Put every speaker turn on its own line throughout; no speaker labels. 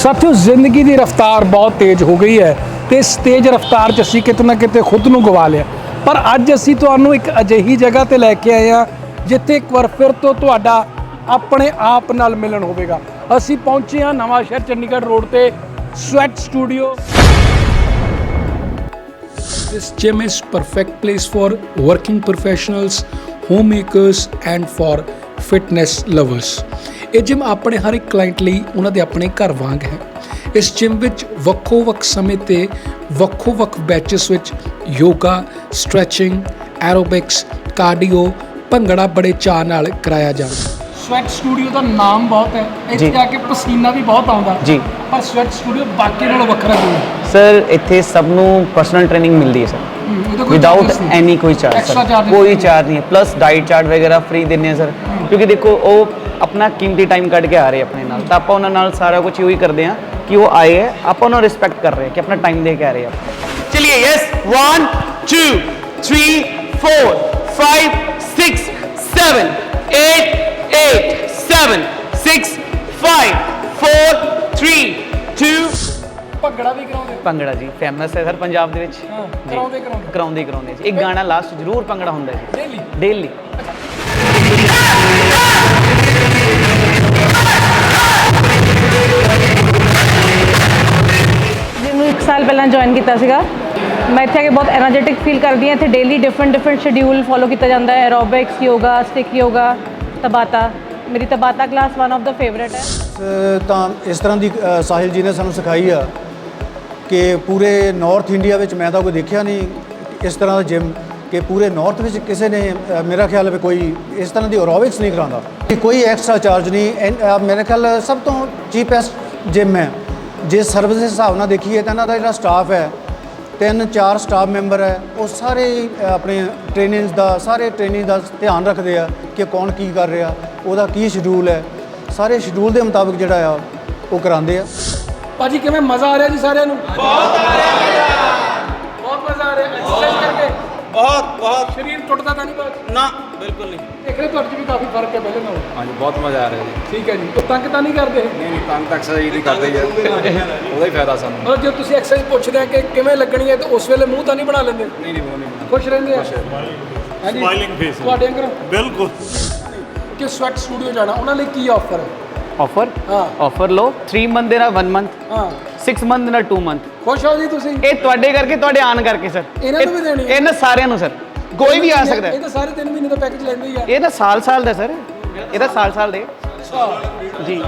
ਸਾਥੀਓ ਜ਼ਿੰਦਗੀ ਦੀ ਰਫ਼ਤਾਰ ਬਹੁਤ ਤੇਜ਼ ਹੋ ਗਈ ਹੈ ਤੇ ਇਸ ਤੇਜ਼ ਰਫ਼ਤਾਰ 'ਚ ਅਸੀਂ ਕਿਤੇ ਨਾ ਕਿਤੇ ਖੁਦ ਨੂੰ ਗਵਾ ਲਿਆ। ਪਰ ਅੱਜ ਅਸੀਂ ਤੁਹਾਨੂੰ ਇੱਕ ਅਜਿਹੀ ਜਗ੍ਹਾ ਤੇ ਲੈ ਕੇ ਆਏ ਹਾਂ ਜਿੱਥੇ ਇੱਕ ਵਾਰ ਫਿਰ ਤੋਂ ਤੁਹਾਡਾ ਆਪਣੇ ਆਪ ਨਾਲ ਮਿਲਣ ਹੋਵੇਗਾ। ਅਸੀਂ ਪਹੁੰਚੇ ਹਾਂ ਨਵਾਂ ਸ਼ਹਿਰ ਚੰਡੀਗੜ੍ਹ ਰੋਡ ਤੇ sweat studio. This gym is perfect place for working professionals, homemakers and for fitness lovers. ਇਹ ਜਿਮ ਆਪਣੇ ਹਰ ਇੱਕ ਕਲਾਇੰਟ ਲਈ ਉਹਨਾਂ ਦੇ ਆਪਣੇ ਘਰ ਵਾਂਗ ਹੈ। ਇਸ ਜਿਮ ਵਿੱਚ ਵੱਖੋ-ਵੱਖ ਸਮੇਂ ਤੇ ਵੱਖੋ-ਵੱਖ ਬੈਚਸ ਵਿੱਚ yoga, stretching, aerobics, cardio, bhangra ਬੜੇ ਚਾਅ ਨਾਲ ਕਰਾਇਆ ਜਾਂਦਾ ਸਵੈਟ ਸਟੂਡੀਓ ਦਾ ਨਾਮ ਬਹੁਤ ਹੈ। ਇੱਥੇ
ਜੀ।
ਜਾ ਕੇ ਪਸੀਨਾ ਵੀ ਬਹੁਤ ਆਉਂਦਾ।
ਜੀ।
ਪਰ ਸਵੈਟ ਸਟੂਡੀਓ ਬਾਕੀ ਨਾਲੋਂ ਵੱਖਰਾ ਕਿਉਂ ਹੈ?
ਸਰ ਇੱਥੇ ਸਭ ਨੂੰ ਪਰਸਨਲ ਟ੍ਰੇਨਿੰਗ ਮਿਲਦੀ ਹੈ ਸਰ
ਇਹਦਾ ਕੋਈ
ਵਿਦਆਊਟ
charges ਨਹੀਂ।
ਐਨੀ ਕੋਈ ਚਾਰਜ
Extra
ਸਰ
charges
ਕੋਈ
ਨਹੀਂ।
ਚਾਰਜ ਨਹੀਂ। ਹੈ ਪਲੱਸ ਡਾਈਟ ਚਾਰਟ ਵਗੈਰਾ ਫ੍ਰੀ ਦਿੰਦੇ ਆ ਸਰ ਕਿਉਂਕਿ ਦੇਖੋ ਉਹ ਆਪਣਾ ਕੀਮਤੀ ਟਾਈਮ ਕੱਢ ਕੇ ਆ ਰਹੇ ਆਪਣੇ ਨਾਲ। ਤਾਂ ਆਪਾਂ ਉਹਨਾਂ ਨਾਲ ਸਾਰਾ ਕੁਝ ਉਹੀ ਕਰਦੇ ਆ ਕਿ ਉਹ ਆਏ ਹੈ ਆਪਾਂ ਉਹਨਾਂ ਰਿਸਪੈਕਟ ਕਰ ਰਹੇ ਕਿ ਆਪਣਾ ਟਾਈਮ ਦੇ ਕੇ ਆ ਰਹੇ ਆ।
ਚਲਿਏ ਯੈਸ 1 2 3 4 5 6 7 8 8 7 6 5 4 3 2
ਭੰਗੜਾ ਵੀ ਕਰਾਉਂਦੇ
ਭੰਗੜਾ ਜੀ ਫੇਮਸ ਹੈ ਸਰ ਪੰਜਾਬ ਦੇ ਵਿੱਚ।
ਹਾਂ ਕਰਾਉਂਦੇ ਕਰਾਉਂਦੇ।
ਕਰਾਉਂਦੇ ਕਰਾਉਂਦੇ ਜੀ। ਇੱਕ ਗਾਣਾ ਲਾਸਟ ਜ਼ਰੂਰ ਭੰਗੜਾ ਹੁੰਦਾ ਜੀ।
ਡੇਲੀ
ਡੇਲੀ
ਜਿਹਨੂੰ 1 ਸਾਲ ਪਹਿਲਾਂ ਜੁਆਇਨ ਕੀਤਾ ਸੀਗਾ। ਮੈਂ ਇੱਥੇ ਆ ਕੇ ਬਹੁਤ એનર્ਜੈਟਿਕ ਫੀਲ ਕਰਦੀ ਹਾਂ। ਇੱਥੇ daily different different schedule follow ਕੀਤਾ ਜਾਂਦਾ ਹੈ। Aerobics yoga stick yoga Tabata ਮੇਰੀ ਤਬਾਤਾ ਕਲਾਸ ਵਨ ਆਫ ਦਾ ਫੇਵਰਿਟ ਹੈ।
ਤਾਂ ਇਸ ਤਰ੍ਹਾਂ ਦੀ ਸਾਹਿਲ ਜੀ ਨੇ ਸਾਨੂੰ ਸਿਖਾਈ ਆ ਕਿ ਪੂਰੇ ਨਾਰਥ ਇੰਡੀਆ ਵਿੱਚ ਮੈਂ ਤਾਂ ਕੋਈ ਦੇਖਿਆ ਨਹੀਂ। ਇਸ ਤਰ੍ਹਾਂ ਦਾ ਜਿਮ ਕਿ ਪੂਰੇ ਨਾਰਥ ਵਿੱਚ ਕਿਸੇ ਨੇ ਮੇਰਾ ਖਿਆਲ ਹੈ ਵੀ ਕੋਈ ਇਸ ਤਰ੍ਹਾਂ ਦੀ ਐਰੋਬਿਕਸ ਨਹੀਂ ਕਰਾਉਂਦਾ। ਕਿ ਕੋਈ ਐਕਸਟਰਾ ਚਾਰਜ ਨਹੀਂ ਮੇਰੇ ਖਿਆਲ ਸਭ ਤੋਂ ਚੀਪੈਸਟ ਜਿਮ ਹੈ। ਜੇ ਸਰਵਿਸ ਦੇ ਹਿਸਾਬ ਨਾਲ ਦੇਖੀਏ ਤਾਂ ਇਹਨਾਂ ਦਾ ਜਿਹੜਾ ਸਟਾਫ ਹੈ ਤਿੰਨ ਚਾਰ ਸਟਾਫ ਮੈਂਬਰ ਹੈ ਉਹ ਸਾਰੇ ਆਪਣੇ ਟ੍ਰੇਨਿੰਗਸ ਦਾ ਸਾਰੇ ਟ੍ਰੇਨਿੰਗ ਦਾ ਧਿਆਨ ਰੱਖਦੇ ਆ ਕਿ ਕੌਣ ਕੀ ਕਰ ਰਿਹਾ ਉਹਦਾ ਕੀ ਸ਼ਡਿਊਲ ਹੈ। ਸਾਰੇ ਸ਼ਡਿਊਲ ਦੇ ਮੁਤਾਬਿਕ ਜਿਹੜਾ ਆ ਉਹ ਕਰਾਉਂਦੇ ਆ।
ਭਾਜੀ ਕਿਵੇਂ ਮਜ਼ਾ ਆ ਰਿਹਾ ਜੀ ਸਾਰਿਆਂ ਨੂੰ? ਬਹੁਤ ਆ ਰਿਹਾ। ਬਹੁਤ
ਬਹੁਤ।
ਸਰੀਰ ਟੁੱਟਦਾ ਤਾਂ ਨਹੀਂ ਬਾਅਦ
ਨਾ ਬਿਲਕੁਲ ਨਹੀਂ।
ਦੇਖ ਰਹੇ ਤੁਹਾਡੇ 'ਚ ਵੀ ਕਾਫੀ ਫ਼ਰਕ ਹੈ ਪਹਿਲੇ ਨਾਲੋਂ।
ਹਾਂਜੀ ਬਹੁਤ ਮਜ਼ਾ ਆ ਰਿਹਾ ਜੀ।
ਠੀਕ ਹੈ ਜੀ। ਉਹ ਤੰਗ ਤਾਂ ਨਹੀਂ ਕਰਦੇ? ਇਹ?
ਨਹੀਂ ਨਹੀਂ ਤੰਗ ਤਾਂ ਐਕਸਰਸਾਈਜ਼ ਨਹੀਂ ਕਰਦੇ ਯਾਰ ਉਹਦਾ ਹੀ ਫਾਇਦਾ ਸਾਨੂੰ।
ਮਤਲਬ ਜੇ ਤੁਸੀਂ ਐਕਸਰਸਾਈਜ਼ ਪੁੱਛਦੇ ਆ ਕਿ ਕਿਵੇਂ ਲੱਗਣੀ ਹੈ ਤਾਂ ਉਸ ਵੇਲੇ ਮੂੰਹ ਤਾਂ ਨਹੀਂ ਬਣਾ ਲੈਂਦੇ?
ਨਹੀਂ ਨਹੀਂ ਉਹ ਨਹੀਂ
ਖੁਸ਼ ਰਹਿੰਦੇ ਆ? ਹਾਂਜੀ।
Smiling face ਹੈ।
ਤੁਹਾਡੇ ਅੰਗਰ
ਬਿਲਕੁਲ।
ਕਿ ਸਵੈਟ ਸਟੂਡੀਓ ਜਾਣਾ ਉਹਨਾਂ ਲਈ ਕੀ ਆਫਰ ਹੈ?
ਆਫਰ
ਹਾਂ।
ਆਫਰ ਲਓ 3 ਮੰਥ ਦੇ ਨਾਲ 1 ਮੰਥ
ਹਾਂ।
6 ਮੰਥ ਨਾਲ 2 ਮੰਥ
ਖੁਸ਼ ਹੋ ਜੀ ਤੁਸੀਂ?
ਇਹ ਤੁਹਾਡੇ ਕਰਕੇ ਤੁਹਾਡੇ ਆਨ ਕਰਕੇ ਸਰ
ਇਹਨਾਂ ਨੂੰ ਵੀ ਦੇਣੀ ਹੈ?
ਇਹਨਾਂ ਸਾਰਿਆਂ ਨੂੰ ਸਰ ਕੋਈ ਵੀ ਆ ਸਕਦਾ
ਇਹ। ਤਾਂ ਸਾਰੇ 3 ਮਹੀਨੇ ਦਾ ਪੈਕੇਜ ਲੈਂਦੇ ਹੀ ਆ।
ਇਹ ਤਾਂ ਸਾਲ ਸਾਲ ਦਾ ਸਰ ਇਹ ਤਾਂ ਸਾਲ ਸਾਲ ਦੇ। ਜੀ।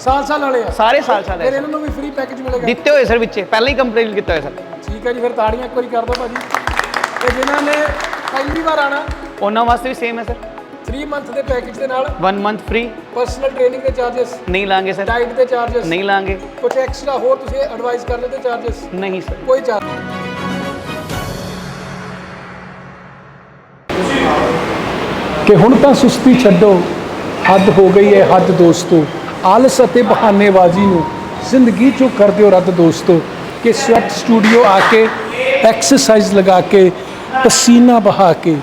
ਸਾਲ ਸਾਲ ਵਾਲੇ ਆ।
ਸਾਰੇ ਸਾਲ ਸਾਲ
ਫਿਰ
ਦੇ
ਇਹਨਾਂ ਨੂੰ ਵੀ ਫ੍ਰੀ ਪੈਕੇਜ ਮਿਲੇਗਾ।
ਦਿੱਤੇ ਹੋਏ ਸਰ ਵਿੱਚੇ। ਪਹਿਲਾਂ ਹੀ ਕੰਪਲੀਟ ਕੀਤਾ ਹੋਇਆ ਸਰ
ਠੀਕ ਹੈ ਜੀ ਫਿਰ ਤਾੜੀਆਂ ਇੱਕ ਵਾਰੀ ਕਰ ਦਿਓ ਭਾਜੀ। ਤੇ ਜਿਨ੍ਹਾਂ ਨੇ ਪਹਿਲੀ ਵਾਰ ਆਣਾ
ਉਹਨਾਂ ਵਾਸਤੇ ਵੀ ਸੇਮ ਹੈ ਸਰ
3 ਮੰਥ ਦੇ ਪੈਕੇਜ ਦੇ ਨਾਲ
1 ਮੰਥ ਫ੍ਰੀ
ਪਰਸਨਲ ਟ੍ਰੇਨਿੰਗ ਦੇ ਚਾਰजेस
ਨਹੀਂ ਲਾਂਗੇ ਸਰ
ਡਾਈਟ ਦੇ ਚਾਰजेस
ਨਹੀਂ ਲਾਂਗੇ।
ਕੁਝ ਐਕਸਟਰਾ ਹੋਰ ਤੁਸੀਂ ਐਡਵਾਈਸ ਕਰਨੇ ਦੇ ਚਾਰजेस
ਨਹੀਂ ਸਰ
ਕੋਈ ਚਾਰਜ ਕਿ ਹੁਣ ਤਾਂ ਸੁਸਤੀ ਛੱਡੋ। ਹੱਦ ਹੋ ਗਈ ਹੈ ਹੱਦ ਦੋਸਤੋ। ਆਲਸ ਅਤੇ ਬਹਾਨੇਬਾਜ਼ੀ ਨੂੰ ਜ਼ਿੰਦਗੀ ਚੋਂ ਕਰ ਦਿਓ ਰੱਦ ਦੋਸਤੋ। ਕਿ ਸਵੈਟ ਸਟੂਡੀਓ ਆ ਕੇ ਐਕਸਰਸਾਈਜ਼ ਲਗਾ ਕੇ ਪਸੀਨਾ ਬਹਾ ਕੇ।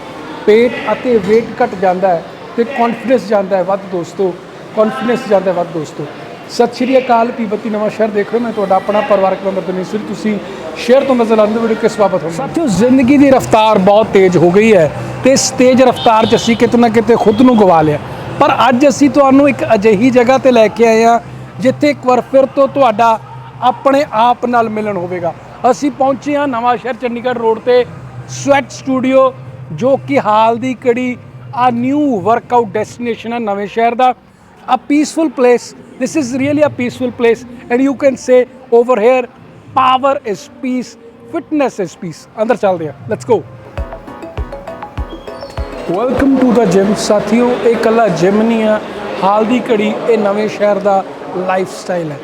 ਪੇਟ ਅਤੇ weight ਘਟ ਜਾਂਦਾ ਹੈ ਤੇ ਕੌਨਫੀਡੈਂਸ ਜਾਂਦਾ ਹੈ ਵੱਧ ਦੋਸਤੋ ਕੌਨਫੀਡੈਂਸ ਜਾਂਦਾ ਹੈ ਵੱਧ ਦੋਸਤੋ। ਸਤਿ ਸ਼੍ਰੀ ਅਕਾਲ ਪੀਬਤੀ ਨਵਾਂ ਸ਼ਹਿਰ ਦੇਖ ਰਹੇ ਹੋ, ਮੈਂ ਤੁਹਾਡਾ ਆਪਣਾ ਪਰਿਵਾਰਕ ਮੈਂਬਰ ਦਨੀਸ਼ਵਰ ਤੁਸੀਂ ਸ਼ੇਅਰ ਤੋਂ ਨਜ਼ਰ ਆਉਂਦੇ ਵੀਡੀਓ ਕਿਸ ਬਾਬਤ ਹੋ ਸਾਥੀਓ, ਜ਼ਿੰਦਗੀ ਦੀ ਰਫ਼ਤਾਰ ਬਹੁਤ ਤੇਜ਼ ਹੋ ਗਈ ਹੈ ਤੇ ਇਸ ਤੇਜ਼ ਰਫ਼ਤਾਰ 'ਚ ਅਸੀਂ ਕਿਤੇ ਨਾ ਕਿਤੇ ਖੁਦ ਨੂੰ ਗਵਾ ਲਿਆ। ਪਰ ਅੱਜ ਅਸੀਂ ਤੁਹਾਨੂੰ ਇੱਕ ਅਜਿਹੀ ਜਗ੍ਹਾ ਤੇ ਲੈ ਕੇ ਆਏ ਹਾਂ, ਜਿੱਥੇ ਇੱਕ ਵਾਰ ਫਿਰ ਤੋਂ ਤੁਹਾਡਾ ਆਪਣੇ ਆਪ ਨਾਲ ਮਿਲਣ ਹੋਵੇਗਾ। ਅਸੀਂ ਪਹੁੰਚੇ ਹਾਂ ਨਵਾਂ ਸ਼ਹਿਰ ਚੰਡੀਗੜ੍ਹ ਰੋਡ ਤੇ, ਸਵੈਟ ਸਟੂਡੀਓ ਜੋ ਕਿ ਹਾਲ ਦੀ ਕੜੀ ਆ ਨਿਊ ਵਰਕਆਊਟ ਡੈਸਟੀਨੇਸ਼ਨ ਹੈ ਨਵੇਂ ਸ਼ਹਿਰ ਦਾ, a peaceful place. This is really a peaceful place and you can say over here, power is peace, fitness is peace. ਅੰਦਰ ਚੱਲਦੇ ਆ let's go welcome to the gym ਸਾਥੀਓ, ਇਹ ਕੱਲਾ ਜਿਮ ਨਹੀਂ ਆ, ਹਾਲ ਦੀ ਘੜੀ ਇਹ ਨਵੇਂ ਸ਼ਹਿਰ ਦਾ ਲਾਈਫ ਸਟਾਈਲ ਹੈ।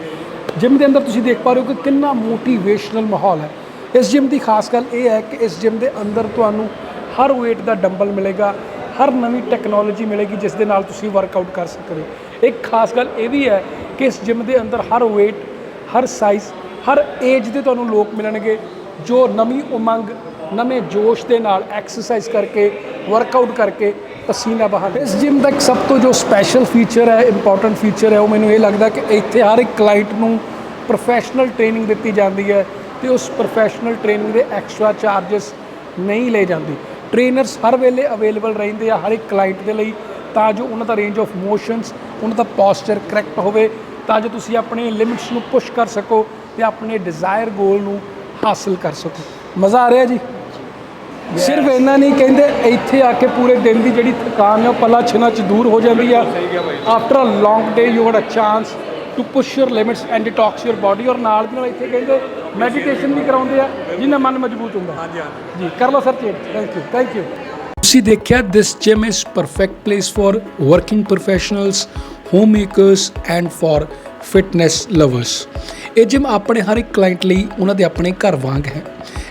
ਜਿਮ ਦੇ ਅੰਦਰ ਤੁਸੀਂ ਦੇਖ ਪਾ ਰਹੇ ਹੋ ਕਿ ਕਿੰਨਾ ਮੋਟੀਵੇਸ਼ਨਲ ਮਾਹੌਲ ਹੈ। ਇਸ ਜਿਮ ਦੀ ਖਾਸ ਗੱਲ ਇਹ ਹੈ ਕਿ ਇਸ ਜਿਮ ਦੇ ਅੰਦਰ ਤੁਹਾਨੂੰ ਹਰ weight ਦਾ ਡੰਬਲ ਮਿਲੇਗਾ, ਹਰ ਨਵੀਂ ਟੈਕਨੋਲੋਜੀ ਮਿਲੇਗੀ ਜਿਸ ਦੇ ਨਾਲ ਤੁਸੀਂ ਵਰਕਆਊਟ ਕਰ ਸਕਦੇ ਹੋ। ਇੱਕ ਖਾਸ ਗੱਲ ਇਹ ਵੀ ਹੈ ਕਿ ਇਸ ਜਿਮ ਦੇ ਅੰਦਰ ਹਰ weight, ਹਰ ਸਾਈਜ਼ ਹਰ ਏਜ ਦੇ ਤੁਹਾਨੂੰ ਲੋਕ ਮਿਲਣਗੇ ਜੋ ਨਵੀਂ ਉਮੰਗ, ਨਵੇਂ ਜੋਸ਼ ਦੇ ਨਾਲ ਐਕਸਰਸਾਈਜ਼ ਕਰਕੇ ਵਰਕਆਊਟ ਕਰਕੇ ਪਸੀਨਾ ਬਹਾਉਂਦੇ ਇਸ ਜਿਮ ਦਾ ਇੱਕ ਸਭ ਤੋਂ ਜੋ ਸਪੈਸ਼ਲ ਫੀਚਰ ਹੈ ਇੰਪੋਰਟੈਂਟ ਫੀਚਰ ਹੈ, ਉਹ ਮੈਨੂੰ ਇਹ ਲੱਗਦਾ ਕਿ ਇੱਥੇ ਹਰ ਇੱਕ ਕਲਾਇੰਟ ਨੂੰ ਪ੍ਰੋਫੈਸ਼ਨਲ ਟ੍ਰੇਨਿੰਗ ਦਿੱਤੀ ਜਾਂਦੀ ਹੈ ਤੇ ਉਸ ਪ੍ਰੋਫੈਸ਼ਨਲ ਟ੍ਰੇਨਿੰਗ ਦੇ ਐਕਸਟਰਾ ਚਾਰजेस ਨਹੀਂ ਲਏ ਜਾਂਦੇ। ਟ੍ਰੇਨਰਸ ਹਰ ਵੇਲੇ ਅਵੇਲੇਬਲ ਰਹਿੰਦੇ ਆ ਹਰ ਇੱਕ ਕਲਾਇੰਟ ਦੇ ਲਈ। ਤਾਂ ਜੋ ਉਹਨਾਂ ਦਾ ਰੇਂਜ ਆਫ ਮੋਸ਼ਨਸ ਉਹਨਾਂ ਦਾ ਪੋਸਚਰ ਕਰੈਕਟ ਹੋਵੇ ਤਾਂ ਜੋ ਤੁਸੀਂ ਆਪਣੇ ਲਿਮਿਟਸ ਨੂੰ ਪੁਸ਼ ਕਰ ਸਕੋ ਤੇ ਆਪਣੇ ਡਿਜ਼ਾਇਰ ਗੋਲ ਨੂੰ ਹਾਸਲ ਕਰ ਸਕੋ। ਮਜ਼ਾ ਆ ਰਿਹਾ ਜੀ? ਸਿਰਫ ਇੰਨਾ ਨਹੀਂ ਕਹਿੰਦੇ ਇੱਥੇ ਆ ਕੇ ਪੂਰੇ ਦਿਨ ਦੀ ਜਿਹੜੀ ਥਕਾਨ ਹੈ ਉਹ ਪਲਾਂ ਛਿਨਾਂ ਚ ਦੂਰ ਹੋ ਜਾਂਦੀ ਆ। After a long day you had a chance to push your limits and detox your body ਔਰ ਨਾਲ ਦੀ ਨਾਲ ਇੱਥੇ ਕਹਿੰਦੇ ਮੈਡੀਟੇਸ਼ਨ ਵੀ ਕਰਾਉਂਦੇ ਆ ਜਿਹਨਾਂ ਮਨ ਮਜ਼ਬੂਤ ਹੁੰਦਾ। ਹਾਂਜੀ ਹਾਂਜੀ। ਜੀ ਕਰ ਲਓ sir change thank you thank you ਤੁਸੀਂ ਦੇਖਿਆ this gym is perfect place for working professionals homemakers and for fitness lovers ਇਹ ਜਿਮ ਆਪਣੇ ਹਰ ਇੱਕ ਕਲਾਇੰਟ ਲਈ ਉਹਨਾਂ ਦੇ ਆਪਣੇ ਘਰ ਵਾਂਗ ਹੈ।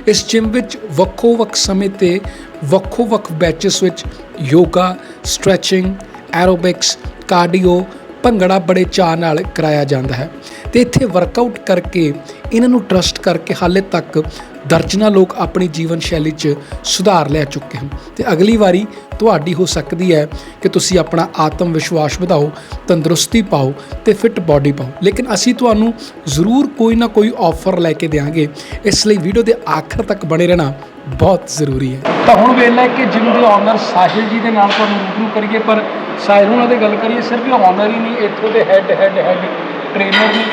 ਇਸ ਜਿਮ ਵਿੱਚ ਵੱਖੋ ਵੱਖ ਸਮੇਂ ਤੇ ਵੱਖੋ ਵੱਖ ਬੈਚਸ ਵਿੱਚ yoga stretching aerobics cardio bhangra ਬੜੇ ਚਾਅ ਨਾਲ ਕਰਾਇਆ ਜਾਂਦਾ ਹੈ ਤੇ ਇੱਥੇ ਵਰਕਆਊਟ ਕਰਕੇ ਇਹਨਾਂ ਨੂੰ ਟਰਸਟ ਕਰਕੇ ਹਾਲੇ ਤੱਕ ਦਰਜਨਾਂ ਲੋਕ ਆਪਣੀ ਜੀਵਨ ਸ਼ੈਲੀ 'ਚ ਸੁਧਾਰ ਲੈ ਚੁੱਕੇ ਹਨ ਤੇ ਅਗਲੀ ਵਾਰੀ ਤੁਹਾਡੀ ਹੋ ਸਕਦੀ ਹੈ ਕਿ ਤੁਸੀਂ ਆਪਣਾ ਆਤਮ ਵਿਸ਼ਵਾਸ ਵਧਾਓ, ਤੰਦਰੁਸਤੀ ਪਾਓ ਤੇ ਫਿਟ ਬਾਡੀ ਪਾਓ। ਲੇਕਿਨ ਅਸੀਂ ਤੁਹਾਨੂੰ ਜ਼ਰੂਰ ਕੋਈ ਨਾ ਕੋਈ ਆਫਰ ਲੈ ਕੇ ਦੇਵਾਂਗੇ ਇਸ ਲਈ ਵੀਡੀਓ ਦੇ ਆਖਰ ਤੱਕ ਬਣੇ ਰਹਿਣਾ ਬਹੁਤ ਜ਼ਰੂਰੀ ਹੈ। ਤਾਂ ਹੁਣ ਵੇਲਾ ਹੈ ਕਿ ਜਿਮ ਦੇ ਓਨਰ ਸਾਹਿਲ ਜੀ ਦੇ ਨਾਲ ਤੁਹਾਨੂੰ ਰੂਬਰੂ ਕਰੀਏ, ਪਰ ਸਾਹਿਲ ਉਹਨਾਂ ਦੀ ਗੱਲ ਕਰੀਏ, ਸਿਰਫ ਇਹ ਹੀ ਨਹੀਂ, ਇੱਥੋਂ ਦੇ ਹੈੱਡ ਹੈੱਡ ਹੈੱਡ ਟ੍ਰੇਨਰ ਨੇ,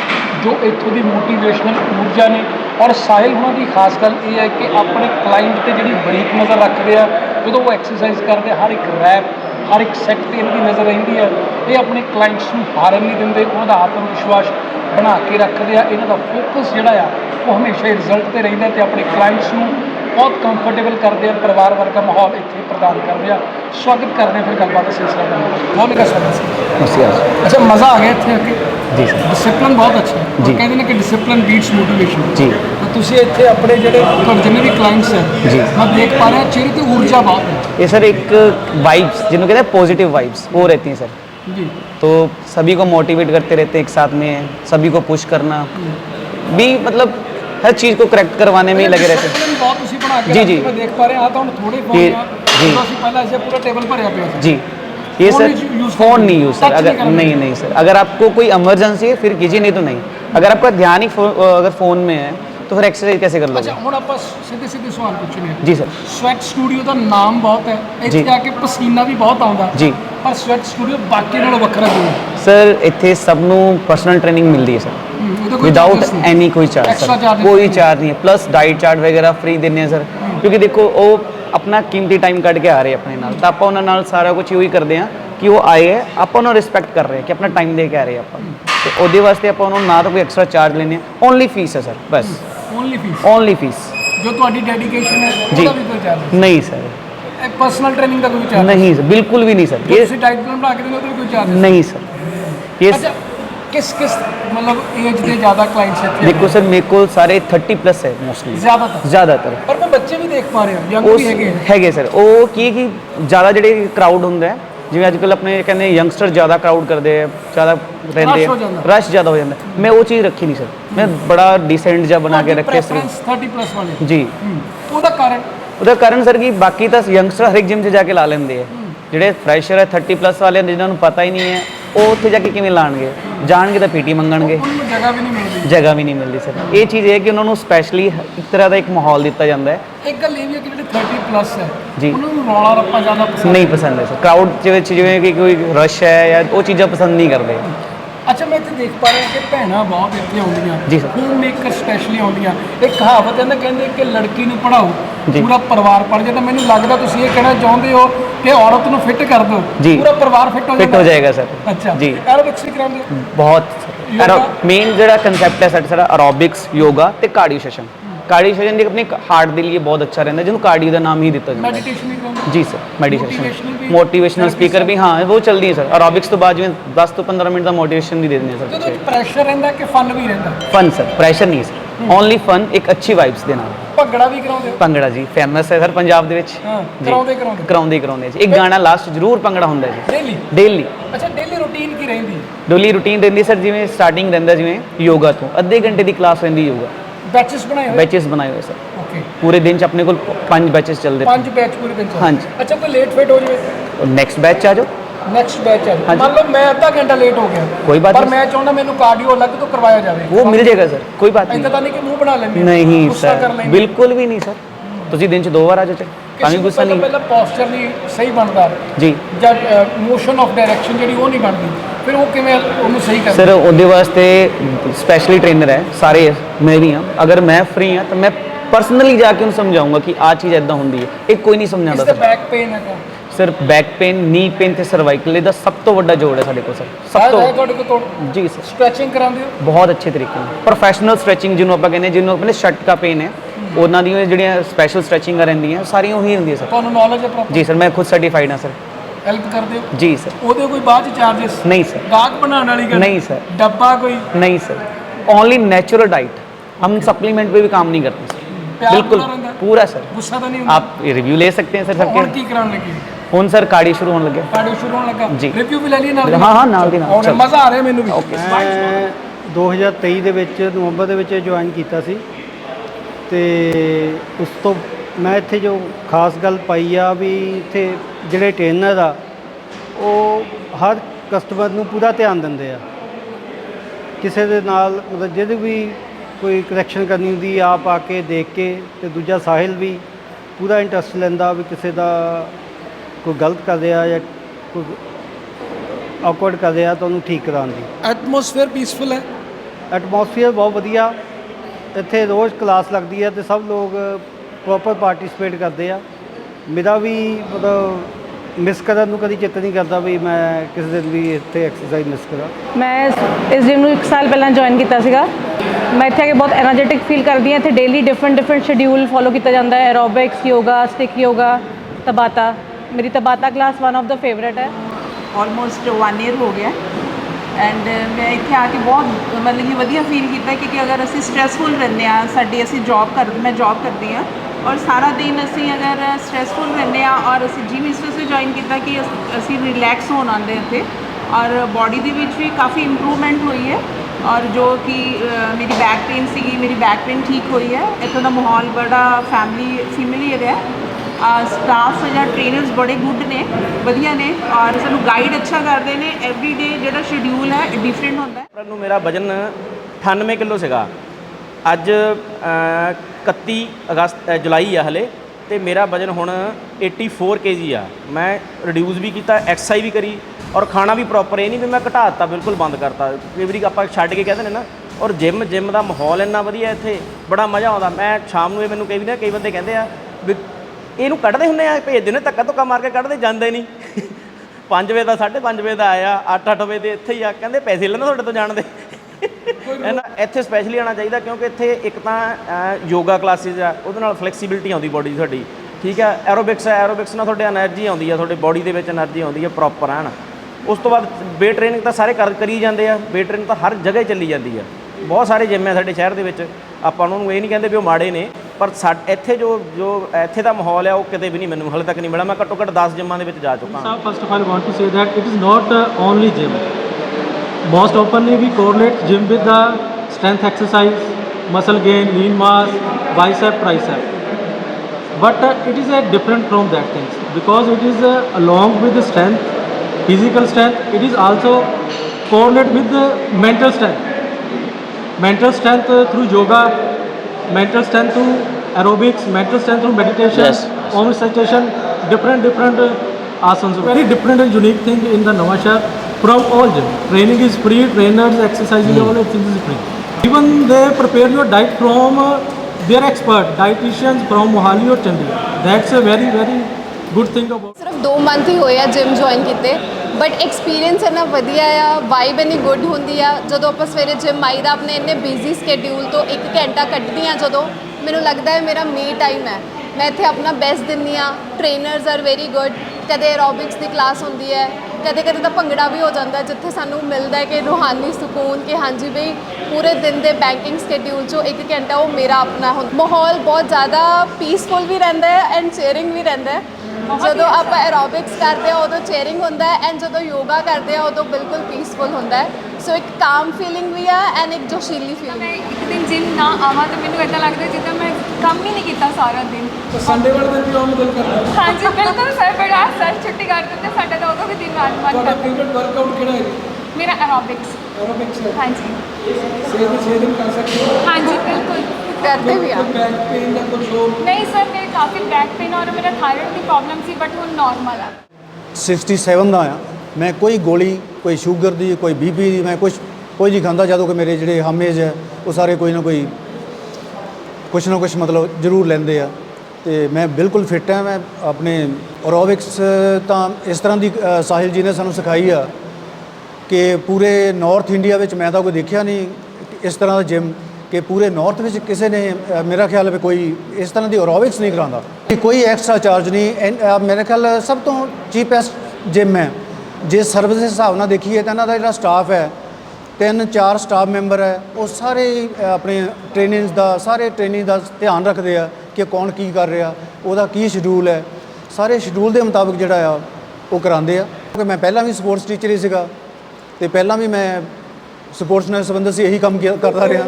ਜੋ ਇੱਥੋਂ ਦੀ ਮੋਟੀਵੇਸ਼ਨਲ ਊਰਜਾ ਨੇ। ਔਰ ਸਾਹਿਲ ਉਹਨਾਂ ਦੀ ਖਾਸ ਗੱਲ ਇਹ ਹੈ ਕਿ ਆਪਣੇ ਕਲਾਇੰਟ ਤੇ ਜਿਹੜੀ ਬਰੀਕ ਨਜ਼ਰ ਰੱਖਦੇ ਆ, ਜਦੋਂ ਉਹ ਐਕਸਰਸਾਈਜ਼ ਕਰਦੇ ਹਰ ਇੱਕ ਰੈਪ ਹਰ ਇੱਕ ਸੈਟ ਤੇ ਇਹਨਾਂ ਦੀ ਨਜ਼ਰ ਰਹਿੰਦੀ ਹੈ ਇਹ ਆਪਣੇ ਕਲਾਇੰਟਸ ਨੂੰ ਹਾਰਨ ਨਹੀਂ ਦਿੰਦੇ, ਉਹਨਾਂ ਦਾ ਆਤਮ ਵਿਸ਼ਵਾਸ ਬਣਾ ਕੇ ਰੱਖਦੇ ਆ, ਇਹਨਾਂ ਦਾ ਫੋਕਸ ਜਿਹੜਾ ਆ, ਉਹ ਹਮੇਸ਼ਾ ਰਿਜ਼ਲਟ ਤੇ ਰਹਿੰਦਾ ਤੇ ਆਪਣੇ ਕਲਾਇੰਟਸ ਨੂੰ ਬਹੁਤ ਕੰਫਰਟੇਬਲ ਕਰਦੇ ਆ ਪਰਿਵਾਰ ਵਰਗਾ ਮਾਹੌਲ ਇੱਥੇ ਪ੍ਰਦਾਨ ਕਰਦੇ ਆ ਸਵਾਗਤ ਕਰਦੇ ਆ ਫਿਰ ਗੱਲਬਾਤ ਦਾ ਸਿਲਸਿਲਾ ਬਣਾਉਂਦੇ ਬਹੁਤ ਨਿੱਘਾ ਸਵਾਗਤ ਸੀ ਅੱਛਾ ਮਜ਼ਾ ਆ ਗਿਆ ਇੱਥੇ ਆ ਕੇ
ਜੀ ਸਰ
ਡਿਸਪਲਿਨ ਬਹੁਤ ਅੱਛਾ ਹੈ ਉਹ
ਜੀ।
ਕਹਿੰਦੇ ਨੇ ਕਿ ਡਿਸਪਲਿਨ ਬੀਟਸ ਮੋਟੀਵੇਸ਼ਨ
ਜੀ।
ਤੁਸੀਂ ਇੱਥੇ ਆਪਣੇ ਜਿਹੜੇ ਤੁਹਾਡੇ ਜਿੰਨੇ ਵੀ ਕਲਾਇੰਟਸ ਹੈ
ਜੀ।
ਮੈਂ ਦੇਖ ਪਾ ਰਿਹਾ ਚਿਹਰੇ ਤੇ ਊਰਜਾ ਬਹੁਤ ਹੈ
ये सर एक वाइब्स जिनको कहते हैं पॉजिटिव वाइब्स वो रहती हैं सर
ਜੀ
तो सभी को मोटिवेट करते रहते हैं एक साथ में सभी को पुश करना भी मतलब हर चीज़ को करेक्ट करवाने में ही लगे रहते हैं।
जी
जी।
देख पा रहे हैं थोड़े जी। पूरा टेबल पर
जी। ये सर फ़ोन नहीं यूज़ सर अगर नहीं नहीं सर अगर आपको कोई इमरजेंसी है फिर कीजिए नहीं तो नहीं। अगर आपका ध्यान ही अगर फ़ोन में है तो फिर एक्सरसाइज कैसे कर
ਅੱਛਾ
लोगे
ਹੁਣ ਆਪਾਂ ਸਿੱਧੇ ਸਿੱਧੇ ਸਵਾਲ ਪੁੱਛਣੇ ਆ
जी सर
ਸਵੈਟ ਸਟੂਡੀਓ ਦਾ ਨਾਮ ਬਹੁਤ ਹੈ ਇੱਥੇ
ਜੀ।
ਆ ਕੇ ਪਸੀਨਾ ਵੀ ਬਹੁਤ ਆਉਂਦਾ
ਜੀ।
ਪਰ ਸਵੈਟ ਸਟੂਡੀਓ ਬਾਕੀ ਨਾਲੋਂ ਵੱਖਰਾ ਕਿਉਂ ਹੈ
ਸਰ ਇੱਥੇ ਸਭ ਨੂੰ ਪਰਸਨਲ ਟ੍ਰੇਨਿੰਗ ਮਿਲਦੀ ਹੈ ਸਰ
ਹਮ, ਉਹਦਾ ਕੋਈ
ਵਿਦਆਊਟ
charges ਨਹੀਂ।
ਐਨੀ ਕੋਈ ਚਾਰਜ
Extra
ਸਰ
charges
ਕੋਈ
ਨਹੀਂ।
ਚਾਰਜ ਨਹੀਂ ਹੈ ਪਲੱਸ ਡਾਈਟ ਚਾਰਟ ਵਗੈਰਾ ਫ੍ਰੀ ਦਿੰਦੇ ਆ ਸਰ ਕਿਉਂਕਿ ਦੇਖੋ ਉਹ ਆਪਣਾ ਕੀਮਤੀ ਟਾਈਮ ਕੱਢ ਕੇ ਆ ਰਹੇ ਆਪਣੇ ਨਾਲ ਤਾਂ ਆਪਾਂ ਉਹਨਾਂ ਨਾਲ ਸਾਰਾ ਕੁਝ ਉਹੀ ਕਰਦੇ ਆ ਕਿ ਉਹ ਆਏ ਹੈ ਆਪਾਂ ਉਹਨਾਂ ਨੂੰ ਰਿਸਪੈਕਟ ਕਰ ਰਹੇ ਹਾਂ ਕਿ ਆਪਣਾ ਟਾਈਮ ਦੇ ਕੇ ਆ ਰਹੇ ਆ ਆਪਾਂ ਤੇ ਉਹਦੇ ਵਾਸਤੇ ਆਪਾਂ ਉਹਨਾਂ ਨੂੰ ਨਾ ਤਾਂ ਕੋਈ ਐਕਸਟਰਾ ਚਾਰਜ ਲੈਣੇ ਓਨਲੀ ਫੀਸ ਹੈ ਸਰ ਬਸ
ਓਨਲੀ ਫੀਸ
ਓਨਲੀ ਫੀਸ
ਜੋ ਤੁਹਾਡੀ ਡੈਡੀਕੇਸ਼ਨ ਹੈ
ਜੀ
ਉਹਦਾ ਵੀ ਕੋਈ ਚਾਰਜ
ਨਹੀਂ ਸਰ
ਇੱਕ ਪਰਸਨਲ ਟ੍ਰੇਨਿੰਗ ਦਾ ਕੋਈ ਚਾਰਜ
ਨਹੀਂ ਸਰ ਬਿਲਕੁਲ ਵੀ ਨਹੀਂ ਸਰ
ਜੇ
ਇਹ
ਤੁਸੀਂ ਡਾਈਟ ਪਲਾਨ ਬਣਾ ਕੇ ਦਿੰਦੇ ਹੋ ਉਹਦਾ ਵੀ ਕੋਈ ਚਾਰਜ
ਨਹੀਂ ਸਰ ਇਹ
ਅੱਛਾ ਕਿਸ ਕਿਸ ਮਤਲਬ ਏਜ ਦੇ ਜ਼ਿਆਦਾ ਕਲਾਇੰਟਸ ਇੱਥੇ
ਦੇਖੋ ਸਰ ਮੇਰੇ ਕੋਲ ਸਾਰੇ 30 ਪਲੱਸ ਹੈ ਮੋਸਟਲੀ
ਜ਼ਿਆਦਾਤਰ
ਜ਼ਿਆਦਾਤਰ
ਪਰ ਮੈਂ ਬੱਚੇ ਵੀ ਦੇਖ ਪਾ ਰਿਹਾ ਯੰਗ
ਉਸ
ਵੀ ਹੈਗੇ ਆ।
ਹੈਗੇ ਸਰ ਉਹ ਕੀ ਕਿ ਜ਼ਿਆਦਾ ਜਿਹੜੇ ਕਰਾਊਡ ਹੁੰਦਾ ਹੈ ਜਿਵੇਂ ਅੱਜ ਕੱਲ ਆਪਣੇ ਕਹਿੰਦੇ ਯੰਗਸਟਰ ਜ਼ਿਆਦਾ ਕਰਾਊਡ ਕਰਦੇ ਆ ਜ਼ਿਆਦਾ ਰਹਿੰਦੇ ਆ। ਰਸ਼ ਜ਼ਿਆਦਾ ਹੋ ਜਾਂਦਾ। ਮੈਂ ਉਹ ਚੀਜ਼ ਰੱਖੀ ਨਹੀਂ ਸਰ ਮੈਂ ਬੜਾ ਡੀਸੈਂਟ ਜਿਹਾ ਬਣਾ ਕੇ ਰੱਖਿਆ ਸੀ।
preference 30 ਪਲੱਸ ਵਾਲੇ।
ਜੀ।
ਉਹਦਾ ਕਾਰਨ?
ਉਹਦਾ ਕਾਰਨ ਸਰ ਕਿ ਬਾਕੀ ਤਾਂ ਯੰਗਸਟਰ ਹਰ ਇੱਕ ਜਿਮ 'ਚ ਜਾ ਕੇ ਲਾ ਲੈਂਦੇ ਆ। ਜਿਹੜੇ ਫਰੈਸ਼ਰ ਹੈ 30 ਪਲੱਸ ਵਾਲੇ ਜਿਨ੍ਹਾਂ ਨੂੰ ਪਤਾ ਹੀ ਨਹੀਂ ਹੈ ਉਹ ਉੱਥੇ ਜਾ ਕੇ ਕਿਵੇਂ ਲਾਣਗੇ? ਜਾਣਗੇ ਤਾਂ ਪੀਟੀ ਮੰਗਣਗੇ।
ਉਹਨਾਂ ਜਗ੍ਹਾ ਵੀ ਨਹੀਂ ਮਿਲਦੀ।
ਜਗ੍ਹਾ ਵੀ ਨਹੀਂ ਮਿਲਦੀ ਸਰ। ਇਹ ਚੀਜ਼ ਇਹ ਹੈ ਕਿ ਉਹਨਾਂ ਨੂੰ ਸਪੈਸ਼ਲੀ ਇੱਕ ਤਰ੍ਹਾਂ ਦਾ ਇੱਕ ਮਾਹੌਲ ਦਿੱਤਾ ਜਾਂਦਾ ਹੈ।
ਇੱਕ ਗੱਲ ਇਹ ਵੀ ਹੈ ਕਿ ਜਿਹੜੇ 30 ਪਲੱਸ ਹੈ
ਜੀ।
ਉਹਨਾਂ ਨੂੰ ਰੌਲਾ ਰੱਪਾ ਜ਼ਿਆਦਾ ਪਸੰਦ
ਨਹੀਂ ਪਸੰਦ ਹੈ ਸਰ। ਕਰਾਊਡ ਦੇ ਵਿੱਚ ਜਿਵੇਂ ਕਿ ਕੋਈ ਰਸ਼ ਹੈ ਜਾਂ ਉਹ ਚੀਜ਼ਾਂ ਪਸੰਦ ਨਹੀਂ ਕਰਦੇ।
ਅੱਛਾ ਮੈਂ ਇੱਥੇ ਦੇਖ ਪਾ ਰਿਹਾ ਕਿ ਭੈਣਾਂ ਬਹੁਤ ਇੱਥੇ ਆਉਂਦੀਆਂ।
ਜੀ ਸਰ।
ਹੋਮ ਮੇਕਰ ਸਪੈਸ਼ਲੀ ਆਉਂਦੀਆਂ। ਇੱਕ ਕਹਾਵਤ ਹੈ ਨਾ ਕਹਿੰਦੇ ਕਿ ਲੜਕੀ ਨੂੰ ਪੜਾਓ
ਜੀ।
ਪੂਰਾ ਪਰਿਵਾਰ ਪੜ ਜਾਂਦਾ ਮੈਨੂੰ ਲੱਗਦਾ ਤੁਸੀਂ ਇਹ ਕਹਿਣਾ ਚਾਹੁੰਦੇ ਹੋ ਕਿ ਔਰਤ ਨੂੰ ਫਿੱਟ ਕਰ
ਜੀ।
ਪੂਰਾ ਪਰਿਵਾਰ ਫਿੱਟ ਹੋ
ਫਿੱਟ ਹੋ ਜਾਏਗਾ ਸਰ।
ਅੱਛਾ।
ਜੀ।
ਐਰੋਬਿਕਸ ਵੀ ਕਰਾਉਂਦੇ ਹੋ
ਬਹੁਤ? ਮੇਨ ਜਿਹੜਾ ਕੰਸੈਪਟ ਹੈ ਸਾਡਾ ਸਾਡਾ ਅਰੋਬਿਕਸ ਯੋਗਾ ਤੇ ਕਾਰਡੀਓ ਸੈਸ਼ਨ ਕਾਰਡੀਓ ਸੈਸ਼ਨ ਦੀ ਆਪਣੀ ਹਾਰਟ ਦੇ ਲਈ ਬਹੁਤ ਅੱਛਾ ਰਹਿੰਦਾ ਜਿਹਨੂੰ ਕਾਰਡੀਓ ਦਾ ਨਾਮ ਹੀ ਦਿੱਤਾ ਜਾਂਦਾ ਹੈ।
ਮੈਡੀਟੇਸ਼ਨ ਵੀ ਕਰਾਉਂਦੇ
ਜੀ ਸਰ ਮੈਡੀਟੇਸ਼ਨ
Motivational ਵੀ-
ਮੋਟੀਵੇਸ਼ਨਲ ਸਪੀਕਰ ਵੀ ਹਾਂ ਉਹ ਚੱਲਦੀ ਹੈ ਸਰ। ਅਰੋਬਿਕਸ ਤੋਂ ਬਾਅਦ ਜਿਵੇਂ 10 ਤੋਂ 15 ਮਿੰਟ ਦਾ ਮੋਟੀਵੇਸ਼ਨ ਵੀ ਦੇ ਦਿੰਦੇ ਆ
ਜਦੋਂ
ਸਰ
ਪ੍ਰੈਸ਼ਰ ਰਹਿੰਦਾ ਕਿ ਫਨ ਵੀ ਰਹਿੰਦਾ?
ਫਨ ਸਰ ਪ੍ਰੈਸ਼ਰ ਨਹੀਂ ਸਰ ਓਨਲੀ ਫਨ ਇੱਕ ਅੱਛੀ ਵਾਈਬਸ ਦੇ ਨਾਲ।
ਭੰਗੜਾ ਵੀ ਕਰਾਉਂਦੇ ਹੋ?
ਭੰਗੜਾ ਜੀ ਫੇਮਸ ਹੈ ਸਰ ਪੰਜਾਬ ਦੇ ਵਿੱਚ।
ਹਾਂ
ਜੀ।
ਕਰਾਉਂਦੇ ਕਰਾਉਂਦੇ।
ਕਰਾਉਂਦੇ ਹੀ ਕਰਾਉਂਦੇ ਜੀ। ਇੱਕ ਗਾਣਾ ਲਾਸਟ ਜ਼ਰੂਰ ਭੰਗੜਾ ਹੁੰਦਾ ਜੀ।
ਡੇਲੀ
ਡੇਲੀ
ਅੱਛਾ ਡੇਲੀ ਰੂਟੀਨ ਕੀ ਰਹਿੰਦੀ
ਡੋਲੀ ਰੂਟੀਨ ਰਹਿੰਦੀ ਸਰ ਜਿਵੇਂ ਸਟਾਰਟਿੰਗ ਰਹਿੰਦਾ ਜਿਵੇਂ ਯੋਗਾ ਤੋਂ। ਅੱਧੇ ਘੰਟੇ ਦੀ ਕਲਾਸ ਰਹਿੰਦੀ ਯੋਗਾ
ਬੈਚਸ ਬਣਾਏ ਹੋਏ?
ਬੈਚਸ ਬਣਾਏ ਹੋਏ ਸਰ।
ਓਕੇ
ਪੂਰੇ ਦਿਨ ਚ ਆਪਣੇ ਕੋਲ ਪੰਜ ਬੈਚਸ ਚੱਲਦੇ
ਪੰਜ ਬੈਚ ਪੂਰੇ ਦਿਨ ਚ?
ਹਾਂਜੀ।
ਅੱਛਾ ਕੋਈ ਲੇਟ ਫੇਟ ਹੋ ਜਾਵੇ?
ਨੈਕਸਟ ਬੈਚ ਆ ਜਾਓ।
ਨੈਕਸਟ ਬੈਚ ਹੈ।
ਹਾਂਜੀ।
ਮੰਨ ਲਓ ਮੈਂ ਅੱਧਾ ਘੰਟਾ ਲੇਟ ਹੋ ਗਿਆ।
ਕੋਈ ਬਾਤ
ਪਰ
ਨਹੀਂ।
ਮੈਂ ਚਾਹੁੰਦਾ ਮੈਨੂੰ ਕਾਰਡੀਓ ਅਲੱਗ ਤੋਂ ਕਰਵਾਇਆ ਜਾਵੇ।
ਉਹ ਮਿਲ ਜਾਏਗਾ ਸਰ ਕੋਈ ਬਾਤ
ਇੰਦਾ
ਨਹੀਂ।
ਤਾਂ ਨਹੀਂ ਕਿ ਮੂੰਹ ਬਣਾ ਲੈਂਦੇ
ਨਹੀਂ
ਗੁੱਸਾ ਕਰ
ਸਰ
ਲੈਂਦੇ
ਬਿਲਕੁਲ ਵੀ ਨਹੀਂ ਸਰ ਤੁਸੀਂ ਦਿਨ ਚ ਦੋ ਵਾਰ ਆ ਜਾਓ ਤਾਂ। ਵੀ ਗੁੱਸਾ ਨਹੀਂ।
ਪਹਿਲਾਂ ਪੋਸਚਰ ਨਹੀਂ ਸਹੀ ਬਣਦਾ।
ਜੀ।
ਜਾਂ ਮੋਸ਼ਨ ਆਫ ਡਾਇਰੈਕਸ਼ਨ ਜਿਹੜੀ ਉਹ ਨਹੀਂ ਬਣਦੀ। ਫਿਰ ਉਹ ਕਿਵੇਂ ਉਹਨੂੰ ਸਹੀ ਕਰਦੇ
ਸਰ ਉਹਦੇ ਵਾਸਤੇ ਸਪੈਸ਼ਲੀ ਟ੍ਰੇਨਰ ਹੈ। ਸਾਰੇ ਮੈਂ ਵੀ ਹਾਂ। ਅਗਰ ਮੈਂ ਫ੍ਰੀ ਹਾਂ ਤਾਂ ਮੈਂ ਪਰਸਨਲੀ ਜਾ ਕੇ ਉਹਨੂੰ ਸਮਝਾਉਂਗਾ ਕਿ ਆ ਚੀਜ਼ ਐਦਾਂ ਹੁੰਦੀ ਹੈ। ਇਹ ਕੋਈ ਨਹੀਂ
ਇਸ
ਸਮਝਾਉਂਦਾ
ਤੇ
ਸਰ
ਬੈਕ ਪੇਨ ਹੈਗਾ
sir back pain knee pain ਤੇ ਸਰਵਾਈਕਲ ਦਾ ਸਭ ਤੋਂ ਵੱਡਾ ਜੋੜ ਹੈ ਸਾਡੇ ਕੋਲ ਸਰ ਸਭ ਤੋਂ
ਤੁਹਾਡੇ ਕੋਲ
ਜੀ ਸਰ
ਸਟ੍ਰੈਚਿੰਗ ਕਰਾਉਂਦੇ ਹੋ
ਬਹੁਤ ਅੱਛੇ ਤਰੀਕੇ ਨਾਲ ਪ੍ਰੋਫੈਸ਼ਨਲ ਸਟ੍ਰੈਚਿੰਗ ਜਿਹਨੂੰ ਆਪਾਂ ਕਹਿੰਦੇ ਜਿਹਨੂੰ ਆਪਣੇ ਸ਼ਰਟ ਦਾ ਪੇਨ ਹੈ ਉਹਨਾਂ ਦੀਆਂ ਜਿਹੜੀਆਂ ਸਪੈਸ਼ਲ ਸਟ੍ਰੈਚਿੰਗਾਂ ਰਹਿੰਦੀਆਂ ਸਾਰੀਆਂ ਉਹੀ ਹੁੰਦੀਆਂ ਸਰ
ਤੁਹਾਨੂੰ ਨੌਲੇਜ ਹੈ ਪ੍ਰੋਪਰ
ਜੀ ਸਰ ਮੈਂ ਖੁਦ ਸਰਟੀਫਾਈਡ ਹਾਂ ਸਰ
ਹੈਲਪ ਕਰਦੇ ਹੋ
ਜੀ ਸਰ
ਉਹਦੇ ਕੋਈ ਬਾਅਦ ਚ ਚਾਰजेस
ਨਹੀਂ ਸਰ
ਗਾਹਕ ਬਣਾਉਣ ਵਾਲੀ ਗੱਲ
ਨਹੀਂ ਸਰ
ਡੱਬਾ ਕੋਈ
ਨਹੀਂ ਸਰ ਓਨਲੀ नेचुरल डाइट हम सप्लीमेंट पे भी काम नहीं करते सर बिल्कुल
पूरा
सर
गुस्सा तो नहीं
आप रिव्यू ले सकते हैं सर सबके
और की कराने की
ਹੁਣ ਸਰ ਕਾੜੀ ਸ਼ੁਰੂ ਹੋਣ ਲੱਗੇ।
ਕਾਰਡੀਓ ਸ਼ੁਰੂ ਹੋਣ ਲੱਗਾ।
ਜੀ।
ਰਿਵਿਊ ਵੀ ਲੈ ਲਈ ਨਾਲ ਦੀ
ਹਾਂ, ਹਾਂ, ਨਾਲ ਦੀ ਨਾਲ।
ਔਰ
ਚਲੋ।
ਮਜ਼ਾ ਆ ਰਿਹਾ ਮੈਨੂੰ ਵੀ।
ਮੈਂ 2023 ਦੇ ਵਿੱਚ ਨਵੰਬਰ ਦੇ ਵਿੱਚ ਜੁਆਇਨ ਕੀਤਾ ਸੀ। ਤੇ ਉਸ ਤੋਂ ਮੈਂ ਇੱਥੇ ਜੋ ਖਾਸ ਗੱਲ ਪਾਈ ਆ ਵੀ ਇੱਥੇ ਜਿਹੜੇ ਟ੍ਰੇਨਰ ਆ ਉਹ ਹਰ ਕਸਟਮਰ ਨੂੰ ਪੂਰਾ ਧਿਆਨ ਦਿੰਦੇ ਆ। ਕਿਸੇ ਦੇ ਨਾਲ ਮਤਲਬ ਜਿਹਦੇ ਵੀ ਕੋਈ ਕਰੈਕਸ਼ਨ ਕਰਨੀ ਹੁੰਦੀ ਆ, ਆਪ ਆ ਕੇ ਦੇਖ ਕੇ ਤੇ ਦੂਜਾ ਸਾਹਿਲ ਵੀ ਪੂਰਾ ਇੰਟਰਸਟ ਲੈਂਦਾ ਵੀ ਕਿਸੇ ਦਾ ਕੋਈ ਗਲਤ ਕਰਦੇ ਆ ਜਾਂ ਕੋਈ ਆਕਵਰਡ ਕਰਦੇ ਆ ਤਾਂ ਉਹਨੂੰ ਠੀਕ ਕਰਾਉਣ ਦੀ।
ਐਟਮੋਸਫੇਅਰ ਪੀਸਫੁਲ ਹੈ?
ਐਟਮੋਸਫੇਅਰ ਬਹੁਤ ਵਧੀਆ। ਇੱਥੇ ਰੋਜ਼ ਕਲਾਸ ਲੱਗਦੀ ਹੈ ਤੇ ਸਭ ਲੋਕ ਪ੍ਰੋਪਰ ਪਾਰਟਿਸਿਪੇਟ ਕਰਦੇ ਆ। ਮੇਰਾ ਵੀ ਮਤਲਬ ਮਿਸ ਕਰਨ ਨੂੰ ਕਦੀ ਚਿੱਤ ਨਹੀਂ ਕਰਦਾ ਵੀ ਮੈਂ ਕਿਸੇ ਦਿਨ ਵੀ ਇੱਥੇ ਐਕਸਰਸਾਈਜ਼ ਮਿਸ ਕਰਾਂ।
ਮੈਂ ਇਸ ਜਿਮ ਨੂੰ 1 ਸਾਲ ਪਹਿਲਾਂ ਜੁਆਇਨ ਕੀਤਾ ਸੀਗਾ। ਮੈਂ ਇੱਥੇ ਆ ਕੇ ਬਹੁਤ એનર્ਜੈਟਿਕ ਫੀਲ ਕਰਦੀ ਹਾਂ। ਇੱਥੇ daily different different schedule follow ਕੀਤਾ ਜਾਂਦਾ ਹੈ। Aerobics yoga stick yoga Tabata ਮੇਰੀ ਤਬਾਤਾ ਕਲਾਸ ਵਨ ਆਫ ਦਾ ਫੇਵਰੇਟ ਹੈ
ਆਲਮੋਸਟ 1 ਇਅਰ ਹੋ ਗਿਆ ਐਂਡ ਮੈਂ ਇੱਥੇ ਆ ਕੇ ਬਹੁਤ ਮਤਲਬ ਕਿ ਵਧੀਆ ਫੀਲ ਕੀਤਾ ਕਿਉਂਕਿ ਅਗਰ ਅਸੀਂ ਸਟ੍ਰੈਸਫੁਲ ਰਹਿੰਦੇ ਆ ਸਾਡੀ ਅਸੀਂ ਜੌਬ ਕਰ ਮੈਂ ਜੌਬ ਕਰਦੀ ਆ ਔਰ ਸਾਰਾ ਦਿਨ ਅਸੀਂ ਅਗਰ ਸਟ੍ਰੈਸਫੁਲ ਰਹਿੰਦੇ ਆ ਔਰ ਅਸੀਂ ਜਿਮ ਇਸ ਵਾਸਤੇ ਜੁਆਇਨ ਕੀਤਾ ਕਿ ਅਸ- ਅਸੀਂ ਰਿਲੈਕਸ ਹੋਣ ਆਉਂਦੇ ਇੱਥੇ ਔਰ ਬਾਡੀ ਦੇ ਵਿੱਚ ਵੀ ਕਾਫੀ ਇੰਪਰੂਵਮੈਂਟ ਹੋਈ ਹੈ ਔਰ ਜੋ ਕਿ ਅ, ਮੇਰੀ ਬੈਕ ਪੇਨ ਸੀਗੀ ਮੇਰੀ ਬੈਕ ਪੇਨ ਠੀਕ ਹੋਈ ਹੈ ਇੱਥੋਂ ਦਾ ਮਾਹੌਲ ਬੜਾ ਫੈਮਿਲੀ ਫੈਮਿਲੀਅਰ ਹੈ ਸਟਾਫ ਜਾਂ ਟ੍ਰੇਨਰਸ ਬੜੇ ਗੁੱਡ ਨੇ ਵਧੀਆ ਨੇ ਔਰ ਸਾਨੂੰ ਗਾਈਡ ਅੱਛਾ ਕਰਦੇ ਨੇ ਐਵਰੀ ਡੇ ਜਿਹੜਾ ਸ਼ਡਿਊਲ ਹੈ ਡਿਫਰੈਂਟ ਹੁੰਦਾ ਹੈ।
ਨੂੰ ਮੇਰਾ ਵਜਨ 98 ਕਿਲੋ ਸੀਗਾ। ਅੱਜ ਅਹ, 31 ਅਗਸਤ ਜੁਲਾਈ ਆ ਹਲੇ ਤੇ ਮੇਰਾ ਵਜਨ ਹੁਣ 84 ਕੇਜੀ ਆ। ਮੈਂ ਰਿਡਿਊਸ ਵੀ ਕੀਤਾ ਐਕਸਰਸਾਈਜ਼ ਵੀ ਕਰੀ ਔਰ ਖਾਣਾ ਵੀ ਪ੍ਰੋਪਰ ਇਹ ਨਹੀਂ ਵੀ ਮੈਂ ਘਟਾ ਦਿੱਤਾ ਬਿਲਕੁਲ ਬੰਦ ਕਰਤਾ। ਕਈ ਵਾਰੀ ਆਪਾਂ ਛੱਡ ਕੇ ਕਹਿੰਦੇ ਨੇ ਨਾ ਔਰ ਜਿਮ ਜਿਮ ਦਾ ਮਾਹੌਲ ਇੰਨਾ ਵਧੀਆ ਇੱਥੇ ਬੜਾ ਮਜ਼ਾ ਆਉਂਦਾ। ਮੈਂ ਸ਼ਾਮ ਨੂੰ ਇਹ ਮੈਨੂੰ ਕਈ ਵੀ ਨਾ ਕਈ ਬੰਦੇ ਕਹਿੰਦੇ ਆ ਵੀ ਇਹਨੂੰ ਕੱਢਦੇ ਹੁੰਦੇ ਆ ਭੇਜਦੇ ਨੇ ਧੱਕਾ ਧੁੱਕਾ ਮਾਰ ਕੇ ਕੱਢਦੇ ਜਾਂਦੇ ਨਹੀਂ 5 ਵਜੇ ਦਾ 5:30 ਵਜੇ ਦਾ ਆਇਆ 8-8 ਵਜੇ ਦੇ ਇੱਥੇ ਹੀ ਆ ਕਹਿੰਦੇ ਪੈਸੇ ਲੈਣਾ ਤੁਹਾਡੇ ਤੋਂ ਜਾਣ ਦੇ ਇਹਨਾਂ ਇੱਥੇ ਸਪੈਸ਼ਲੀ ਆਣਾ ਚਾਹੀਦਾ ਕਿਉਂਕਿ ਇੱਥੇ ਇੱਕ ਤਾਂ ਯੋਗਾ ਕਲਾਸਿਸ ਆ ਉਹਦੇ ਨਾਲ ਫਲੈਕਸੀਬਿਲਟੀ ਆਉਂਦੀ ਬਾਡੀ ਤੁਹਾਡੀ। ਠੀਕ ਹੈ ਐਰੋਬਿਕਸ ਹੈ ਐਰੋਬਿਕਸ ਨਾਲ ਤੁਹਾਡੇ એનર્ਜੀ ਆਉਂਦੀ ਆ ਤੁਹਾਡੇ ਬੋਡੀ ਦੇ ਵਿੱਚ એનર્ਜੀ ਆਉਂਦੀ ਆ ਪ੍ਰੋਪਰ ਹਨ ਉਸ ਤੋਂ ਬਾਅਦ ਵੇਟ ਟ੍ਰੇਨਿੰਗ ਤਾਂ ਸਾਰੇ ਕਰ ਕਰੀ ਜਾਂਦੇ ਆ ਵੇਟ ਟ੍ਰੇਨਿੰਗ ਤਾਂ ਹਰ ਜਗ੍ਹਾ ਚੱਲੀ ਜਾਂਦੀ ਆ। ਬਹੁਤ ਸਾਰੇ ਜਿੰਮ ਆ ਸਾਡੇ ਸ਼ਹਿਰ ਦੇ ਵਿੱਚ ਆਪਾਂ ਉਹਨਾਂ ਨੂੰ ਇਹ ਨਹੀਂ ਕਹਿੰਦੇ ਵੀ ਉਹ ਮਾੜੇ ਨੇ ਪਰ ਸਾ ਇੱਥੇ ਜੋ ਜੋ ਇੱਥੇ ਦਾ ਮਾਹੌਲ ਆ ਉਹ ਕਿਤੇ ਵੀ ਨਹੀਂ ਮੈਨੂੰ ਹਾਲੇ ਤੱਕ ਨਹੀਂ ਮਿਲਿਆ ਮੈਂ ਘੱਟੋ ਘੱਟ 10 ਜਿੰਮਾਂ ਦੇ ਵਿੱਚ ਜਾ ਚੁੱਕਾ ਹਾਂ
Sir, first of all, I want to say that it is not uh, only gym. Most openly, we correlate gym with the strength exercise, muscle gain, lean mass, bicep, tricep. But uh, it is a different from that things because it is uh, along with the strength, physical strength. It is also correlate with the mental strength. Mental strength uh, through yoga, mental strength through aerobics, mental strength through meditation,
Yes, yes.
Om recitation, different different uh, asanas. Very different and unique thing in the Navashar from all gym. Training is free, trainers, exercises, all of things is free. Even they prepare your diet from uh, their expert, dietitians from Mohali or Chandigarh. That's a very very good thing about.
ਸਿਰਫ 2 month ਹੀ ਹੋਏ ਆ gym join ਕੀਤੇ but experience ਇੰਨਾ ਵਧੀਆ ਆ vibe ਇੰਨੀ good ਹੁੰਦੀ ਆ। ਜਦੋਂ ਆਪਾਂ ਸਵੇਰੇ ਜਿਮ ਆਈਦਾ ਆਪਣੇ ਇੰਨੇ ਬਿਜ਼ੀ ਸਕੇਡਿਊਲ ਤੋਂ 1 ਘੰਟਾ ਕੱਢਦੀ ਆ ਜਦੋਂ, ਮੈਨੂੰ ਲੱਗਦਾ ਹੈ ਮੇਰਾ ਮੀ ਟਾਈਮ ਹੈ। ਮੈਂ ਇੱਥੇ ਆਪਣਾ ਬੈਸਟ ਦਿੰਦੀ ਆ। ਟ੍ਰੇਨਰਸ ਆਰ ਵੈਰੀ ਗੁੱਡ ਕਦੇ ਐਰੋਬਿਕਸ ਦੀ ਕਲਾਸ ਹੁੰਦੀ ਹੈ। ਕਦੇ ਕਦੇ ਤਾਂ ਭੰਗੜਾ ਵੀ ਹੋ ਜਾਂਦਾ ਜਿੱਥੇ ਸਾਨੂੰ ਮਿਲਦਾ ਹੈ ਕਿ ਰੂਹਾਨੀ ਸਕੂਨ ਕਿ ਹਾਂਜੀ ਬਈ, ਪੂਰੇ ਦਿਨ ਦੇ ਬੈਂਕਿੰਗ ਸਕੇਡਿਊਲ ਚੋਂ ਇੱਕ ਘੰਟਾ ਉਹ ਮੇਰਾ ਆਪਣਾ ਹੁੰਦਾ। ਮਾਹੌਲ ਬਹੁਤ ਜ਼ਿਆਦਾ ਪੀਸਫੁਲ ਵੀ ਰਹਿੰਦਾ ਹੈ ਐਂਡ ਚੇਅਰਿੰਗ ਵੀ ਰਹਿੰਦਾ ਹੈ। ਜਦੋਂ ਆਪਾਂ ਐਰੋਬਿਕਸ ਕਰਦੇ ਆ ਉਦੋਂ ਚੇਅਰਿੰਗ ਹੁੰਦਾ ਹੈ ਐਂਡ ਜਦੋਂ ਯੋਗਾ ਕਰਦੇ ਆ ਉਦੋਂ ਬਿਲਕੁਲ ਪੀਸਫੁਲ ਹੁੰਦਾ ਹੈ। ਸੋ ਇੱਕ ਕਾਮ ਫੀਲਿੰਗ ਵੀ ਆ ਐਂਡ ਇੱਕ ਜੋਸ਼ੀਲੀ ਫੀਲਿੰਗ
ਮੈਂ ਇੱਕ ਦਿਨ ਜਿਮ ਨਾ ਆਵਾਂ ਤਾਂ ਮੈਨੂੰ ਇਦਾਂ ਲੱਗਦਾ ਜਿੱਦਾਂ ਮੈਂ ਕੰਮ ਹੀ ਨਹੀਂ ਕੀਤਾ ਸਾਰਾ ਦਿਨ।
ਸੰਡੇ ਵਾਲੇ ਦਿਨ ਵੀ ਆਉਣ ਦਿਲ ਕਰਦਾ
ਹਾਂਜੀ ਬਿਲਕੁਲ ਸਰ ਬੜਾ ਸਰ ਛੁੱਟੀ ਕਰ ਦਿੰਦੇ ਸਾਡਾ ਤਾਂ ਉਦੋਂ ਵੀ ਦਿਨ ਰਾਤ ਮਨ
ਤੁਹਾਡਾ
ਕਰਦਾ
ਫੇਵਰਟ ਵਰਕਆਊਟ ਕਿਹੜਾ ਹੈ
ਮੇਰਾ ਐਰੋਬਿਕਸ
ਐਰੋਬਿਕਸ ਹੈ।
ਹਾਂਜੀ।
6 ਦੇ 6 ਦਿਨ ਕਰ ਸਕਦੇ ਹੋ?
ਹਾਂਜੀ ਬਿਲਕੁਲ।
ਕਰਦੇ ਵੀ ਆ
ਬੈਕ ਪੇਨ ਜਾਂ ਕੁਝ ਹੋਰ
ਨਹੀਂ ਸਰ ਮੇਰੇ ਕਾਫੀ ਬੈਕ ਪੇਨ ਔਰ ਮੇਰਾ ਥਾਇਰਾਇਡ ਦੀ ਪ੍ਰੋਬਲਮ ਸੀ ਬਟ ਹੁਣ ਨਾਰਮਲ ਆ
67 ਦਾ ਆ ਮੈਂ ਕੋਈ ਗੋਲੀ ਕੋਈ ਸ਼ੂਗਰ ਦੀ ਕੋਈ ਬੀਪੀ ਦੀ ਮੈਂ ਕੁਝ ਕੋਈ ਨਹੀਂ ਖਾਂਦਾ ਜਦੋਂ ਕਿ ਮੇਰੇ ਜਿਹੜੇ ਹਮੇਜ ਹੈ ਉਹ ਸਾਰੇ ਕੋਈ ਨਾ ਕੋਈ ਕੁਛ ਨਾ ਕੁਛ ਮਤਲਬ ਜ਼ਰੂਰ ਲੈਂਦੇ ਆ ਤੇ ਮੈਂ ਬਿਲਕੁਲ ਫਿੱਟ ਹਾਂ ਮੈਂ ਆਪਣੇ ਔਰੋਬਿਕਸ ਤਾਂ ਇਸ ਤਰ੍ਹਾਂ ਦੀ ਸਾਹਿਲ ਜੀ ਨੇ ਸਾਨੂੰ ਸਿਖਾਈ ਆ ਕਿ ਪੂਰੇ ਨਾਰਥ ਇੰਡੀਆ ਵਿੱਚ ਮੈਂ ਤਾਂ ਕੋਈ ਦੇਖਿਆ ਨਹੀਂ ਇਸ ਤਰ੍ਹਾਂ ਦਾ ਜਿਮ ਕਿ ਪੂਰੇ ਨਾਰਥ ਵਿੱਚ ਕਿਸੇ ਨੇ ਮੇਰਾ ਖਿਆਲ ਹੈ ਵੀ ਕੋਈ ਇਸ ਤਰ੍ਹਾਂ ਦੀ ਔਰੋਬਿਕਸ ਨਹੀਂ ਕਰਾਉਂਦਾ। ਕਿ ਕੋਈ ਐਕਸਟਰਾ ਚਾਰਜ ਨਹੀਂ ਐਨ- ਅ, ਮੇਰੇ ਖਿਆਲ ਸਭ ਤੋਂ ਚੀਪੈਸਟ ਜਿਮ ਹੈ। ਜੇ ਸਰਵਿਸ ਦੇ ਹਿਸਾਬ ਨਾਲ ਦੇਖੀਏ ਤਾਂ ਇਹਨਾਂ ਦਾ ਜਿਹੜਾ ਸਟਾਫ ਹੈ ਤਿੰਨ ਚਾਰ ਸਟਾਫ ਮੈਂਬਰ ਹੈ ਉਹ ਸਾਰੇ ਆਪਣੇ ਟ੍ਰੇਨਿੰਗਸ ਦਾ ਸਾਰੇ ਟ੍ਰੇਨਿੰਗ ਦਾ ਧਿਆਨ ਰੱਖਦੇ ਆ ਕਿ ਕੌਣ ਕੀ ਕਰ ਰਿਹਾ ਉਹਦਾ ਕੀ ਸ਼ਡਿਊਲ ਹੈ। ਸਾਰੇ ਸ਼ਡਿਊਲ ਦੇ ਮੁਤਾਬਕ ਜਿਹੜਾ ਆ ਉਹ ਕਰਾਉਂਦੇ ਆ। ਕਿਉਂਕਿ ਮੈਂ ਪਹਿਲਾਂ ਵੀ ਸਪੋਰਟਸ ਟੀਚਰ ਹੀ ਸੀਗਾ ਤੇ ਪਹਿਲਾਂ ਵੀ ਮੈਂ ਸਪੋਰਟਸ ਨਾਲ ਸੰਬੰਧਿਤ ਸੀ ਇਹੀ ਕੰਮ ਕੀਆ- ਕਰਦਾ ਰਿਹਾ।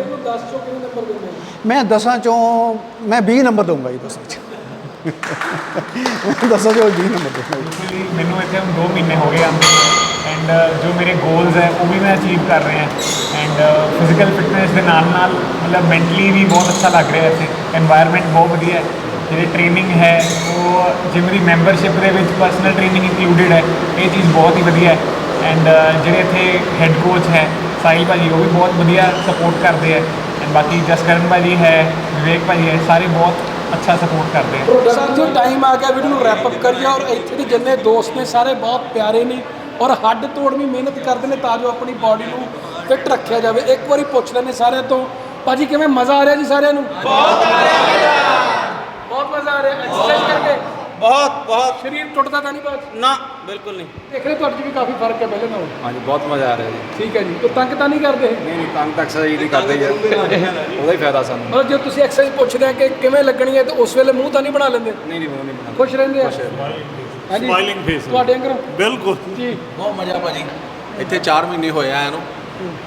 ਮੈਂ ਦਸਾਂ ਚੋਂ ਮੈਂ 20 ਨੰਬਰ ਦਊਂਗਾ ਜੀ ਦਸਾਂ ਚ। ਮੈਂ ਦਸਾਂ ਚੋਂ 20 ਨੰਬਰ ਦਊਂਗਾ
ਮੈਨੂੰ ਇੱਥੇ ਹੁਣ 2 ਮਹੀਨੇ ਹੋ ਗਏ ਆਂਦੇ ਐਂਡ ਜੋ ਮੇਰੇ ਗੋਲਸ ਹੈ ਉਹ ਵੀ ਮੈਂ ਅਚੀਵ ਕਰ ਰਿਹਾ। ਐਂਡ ਫਿਜ਼ੀਕਲ ਫਿਟਨੈਸ ਦੇ ਨਾਲ ਨਾਲ ਮਤਲਬ ਮੈਂਟਲੀ ਵੀ ਬਹੁਤ ਅੱਛਾ ਲੱਗ ਰਿਹਾ ਇੱਥੇ। এনवायरमेंट ਬਹੁਤ ਵਧੀਆ ਹੈ। ਜਿਹੜੀ ਟ੍ਰੇਨਿੰਗ ਹੈ ਉਹ ਜਿਵੇਂ ਦੀ ਮੈਂਬਰਸ਼ਿਪ ਦੇ ਵਿੱਚ ਪਰਸਨਲ ਟ੍ਰੇਨਿੰਗ ਇਨਕਲੂਡਡ ਹੈ ਇਹ ਚੀਜ਼ ਬਹੁਤ ਹੀ ਵਧੀਆ ਹੈ। ਐਂਡ ਜਿਹੜੇ ਇੱਥੇ ਹੈੱਡ ਕੋਚ ਹੈ ਸਾਹਿਲ ਭਾਜੀ ਉਹ ਵੀ ਬਹੁਤ ਵਧੀਆ ਸਪੋਰਟ ਕਰਦੇ ਹੈ ਐਂਡ ਬਾਕੀ ਜਸਕਰਨ ਭਾਜੀ ਹੈ ਵਿਵੇਕ ਭਾਜੀ ਹੈ ਸਾਰੇ ਬਹੁਤ ਅੱਛਾ ਸਪੋਰਟ ਕਰਦੇ ਹੈ
ਸਾਥੀਓ ਟਾਈਮ ਆ ਗਿਆ ਵੀਡੀਓ ਨੂੰ ਰੈਪ ਅਪ ਕਰੀਏ ਔਰ ਇੱਥੇ ਦੇ ਜਿੰਨੇ ਦੋਸਤ ਨੇ ਸਾਰੇ ਬਹੁਤ ਪਿਆਰੇ ਨੇ ਔਰ ਹੱਡ ਤੋੜਵੀਂ ਮਿਹਨਤ ਕਰਦੇ ਨੇ ਤਾਂ ਜੋ ਆਪਣੀ ਬਾਡੀ ਨੂੰ ਫਿੱਟ ਰੱਖਿਆ ਜਾਵੇ। ਇੱਕ ਵਾਰੀ ਪੁੱਛ ਲੈਂਦੇ ਸਾਰਿਆਂ ਤੋਂ ਭਾਜੀ ਕਿਵੇਂ ਮਜ਼ਾ ਆ ਰਿਹਾ ਜੀ ਸਾਰਿਆਂ ਨੂੰ? ਬਹੁਤ ਆ ਰਿਹਾ ਬਹੁਤ ਮਜ਼ਾ ਆ ਰਿਹਾ ਐਕਸਰਸਾਈਜ਼ ਕਰਕੇ
ਬਹੁਤ
ਸਰੀਰ ਟੁੱਟਦਾ ਤਾਂ ਨਹੀਂ ਬਾਅਦ
ਨਾ ਬਿਲਕੁਲ ਨਹੀਂ।
ਦੇਖ ਰਹੇ ਤੁਹਾਡੇ 'ਚ ਵੀ ਕਾਫੀ ਫ਼ਰਕ ਹੈ ਪਹਿਲੇ ਨਾਲੋਂ।
ਹਾਂਜੀ ਬਹੁਤ ਮਜ਼ਾ ਆ ਰਿਹਾ ਜੀ।
ਠੀਕ ਹੈ ਜੀ ਕੋਈ ਤੰਗ ਤਾਂ ਨਹੀਂ ਕਰਦੇ?
ਨਹੀਂ ਨਹੀਂ ਤੰਗ ਤੱਕ ਸਹੀ ਨਹੀਂ ਕਰਦੇ ਜੀ। ਉਹਦਾ ਹੀ ਫਾਇਦਾ ਸਾਨੂੰ।
ਮਤਲਬ ਜੇ ਤੁਸੀਂ ਐਕਸਰਸਾਈਜ਼ ਪੁੱਛਦੇ ਆ ਕਿ ਕਿਵੇਂ ਲੱਗਣੀ ਹੈ ਤਾਂ ਉਸ ਵੇਲੇ ਮੂੰਹ ਤਾਂ ਨਹੀਂ ਬਣਾ ਲੈਂਦੇ?
ਨਹੀਂ ਨਹੀਂ ਉਹ ਨਹੀਂ ਬਣਾਉਂਦੇ।
ਖੁਸ਼ ਰਹਿੰਦੇ ਆ? ਹਾਂਜੀ।
Smiling face.
ਤੁਹਾਡੇ ਅੰਦਰ?
ਬਿਲਕੁਲ।
ਜੀ।
ਬਹੁਤ ਮਜ਼ਾ ਭਾਜੀ। ਇੱਥੇ 4 ਮਹੀਨੇ ਹੋਏ ਆ ਇਹਨੂੰ।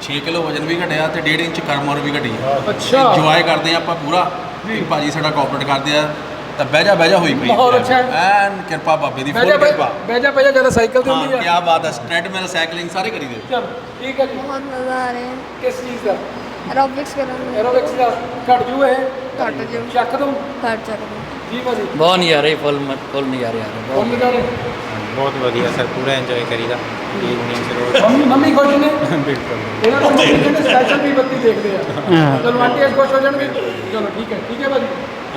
6 ਕਿਲੋ ਵਜਨ ਵੀ ਘਟਿਆ ਤੇ 1.5 ਇੰਚ ਕਰਮਰ ਵੀ ਘਟੀ ਆ।
ਅੱਛਾ।
ਇੰਜੋਏ ਕਰਦੇ ਆ ਆਪਾਂ ਪੂਰਾ। ਭਾਜੀ ਸਾਡਾ ਕੋਆਪਰੇਟ ਕਰਦੇ ਆ। ਤਾਂ ਬਹਿ ਜਾ ਬਹਿ ਜਾ ਹੋਈ ਪਈ
ਮਾਹੌਲ ਅੱਛਾ ਹੈ।
ਐਨ ਕਿਰਪਾ ਬਾਬੇ ਦੀ
ਬਹਿ
ਫੁੱਲ
ਜਾ ਬਹਿ
ਕਿਰਪਾ।
ਬਹਿ ਜਾ ਬਹਿ ਜਾ ਜ਼ਿਆਦਾ ਸਾਈਕਲ ਤੇ
ਹਾਂ
ਹੁੰਦੀ
ਕੀ
ਆ
ਬਾਤ ਹੈ ਟ੍ਰੈਡਮਿਲ ਸਾਈਕਲਿੰਗ ਸਾਰੇ ਕਰੀਦੇ
ਚਲ ਠੀਕ ਹੈ ਜੀ।
ਬਹੁਤ ਮਜ਼ਾ ਆ ਰਿਹਾ
ਕਿਸ ਚੀਜ਼ ਦਾ?
ਐਰੋਬਿਕਸ ਕਰਨ
ਐਰੋਬਿਕਸ ਦਾ। ਘਟ ਜੂ ਇਹ?
ਘੱਟ ਜਿਮ
ਚੱਕ ਦੂੰ
ਘੱਟ ਚੱਕਦੇ
ਜੀ। ਭਾਜੀ
ਬਹੁਤ ਨਜ਼ਾਰੇ ਫੁੱਲ ਫੁੱਲ ਨਜ਼ਾਰੇ ਆ ਰਹੇ।
ਹੁਣ ਨਿਕਾਲੇ
ਬਹੁਤ ਵਧੀਆ ਸਰ ਪੂਰਾ ਇੰਜੋਏ ਕਰੀਦਾ। ਈਵਨਿੰਗ ਰੋਜ਼।
ਮੰਮੀ ਮੰਮੀ ਖੁਸ਼ ਨੇ?
ਬਿਲਕੁਲ।
ਇਹਨਾਂ ਨੂੰ ਮੰਮੀ ਕਹਿੰਦੇ ਸਪੈਸ਼ਲ ਵੀ ਬੱਤੀ ਦੇਖਦੇ ਆ। ਚਲੋ ਆਂਟੀ ਅੱਜ ਖੁਸ਼ ਹੋ ਜਾਣਗੇ? ਚਲੋ ਠੀਕ ਹੈ ਠੀਕ ਹੈ ਭਾਜੀ।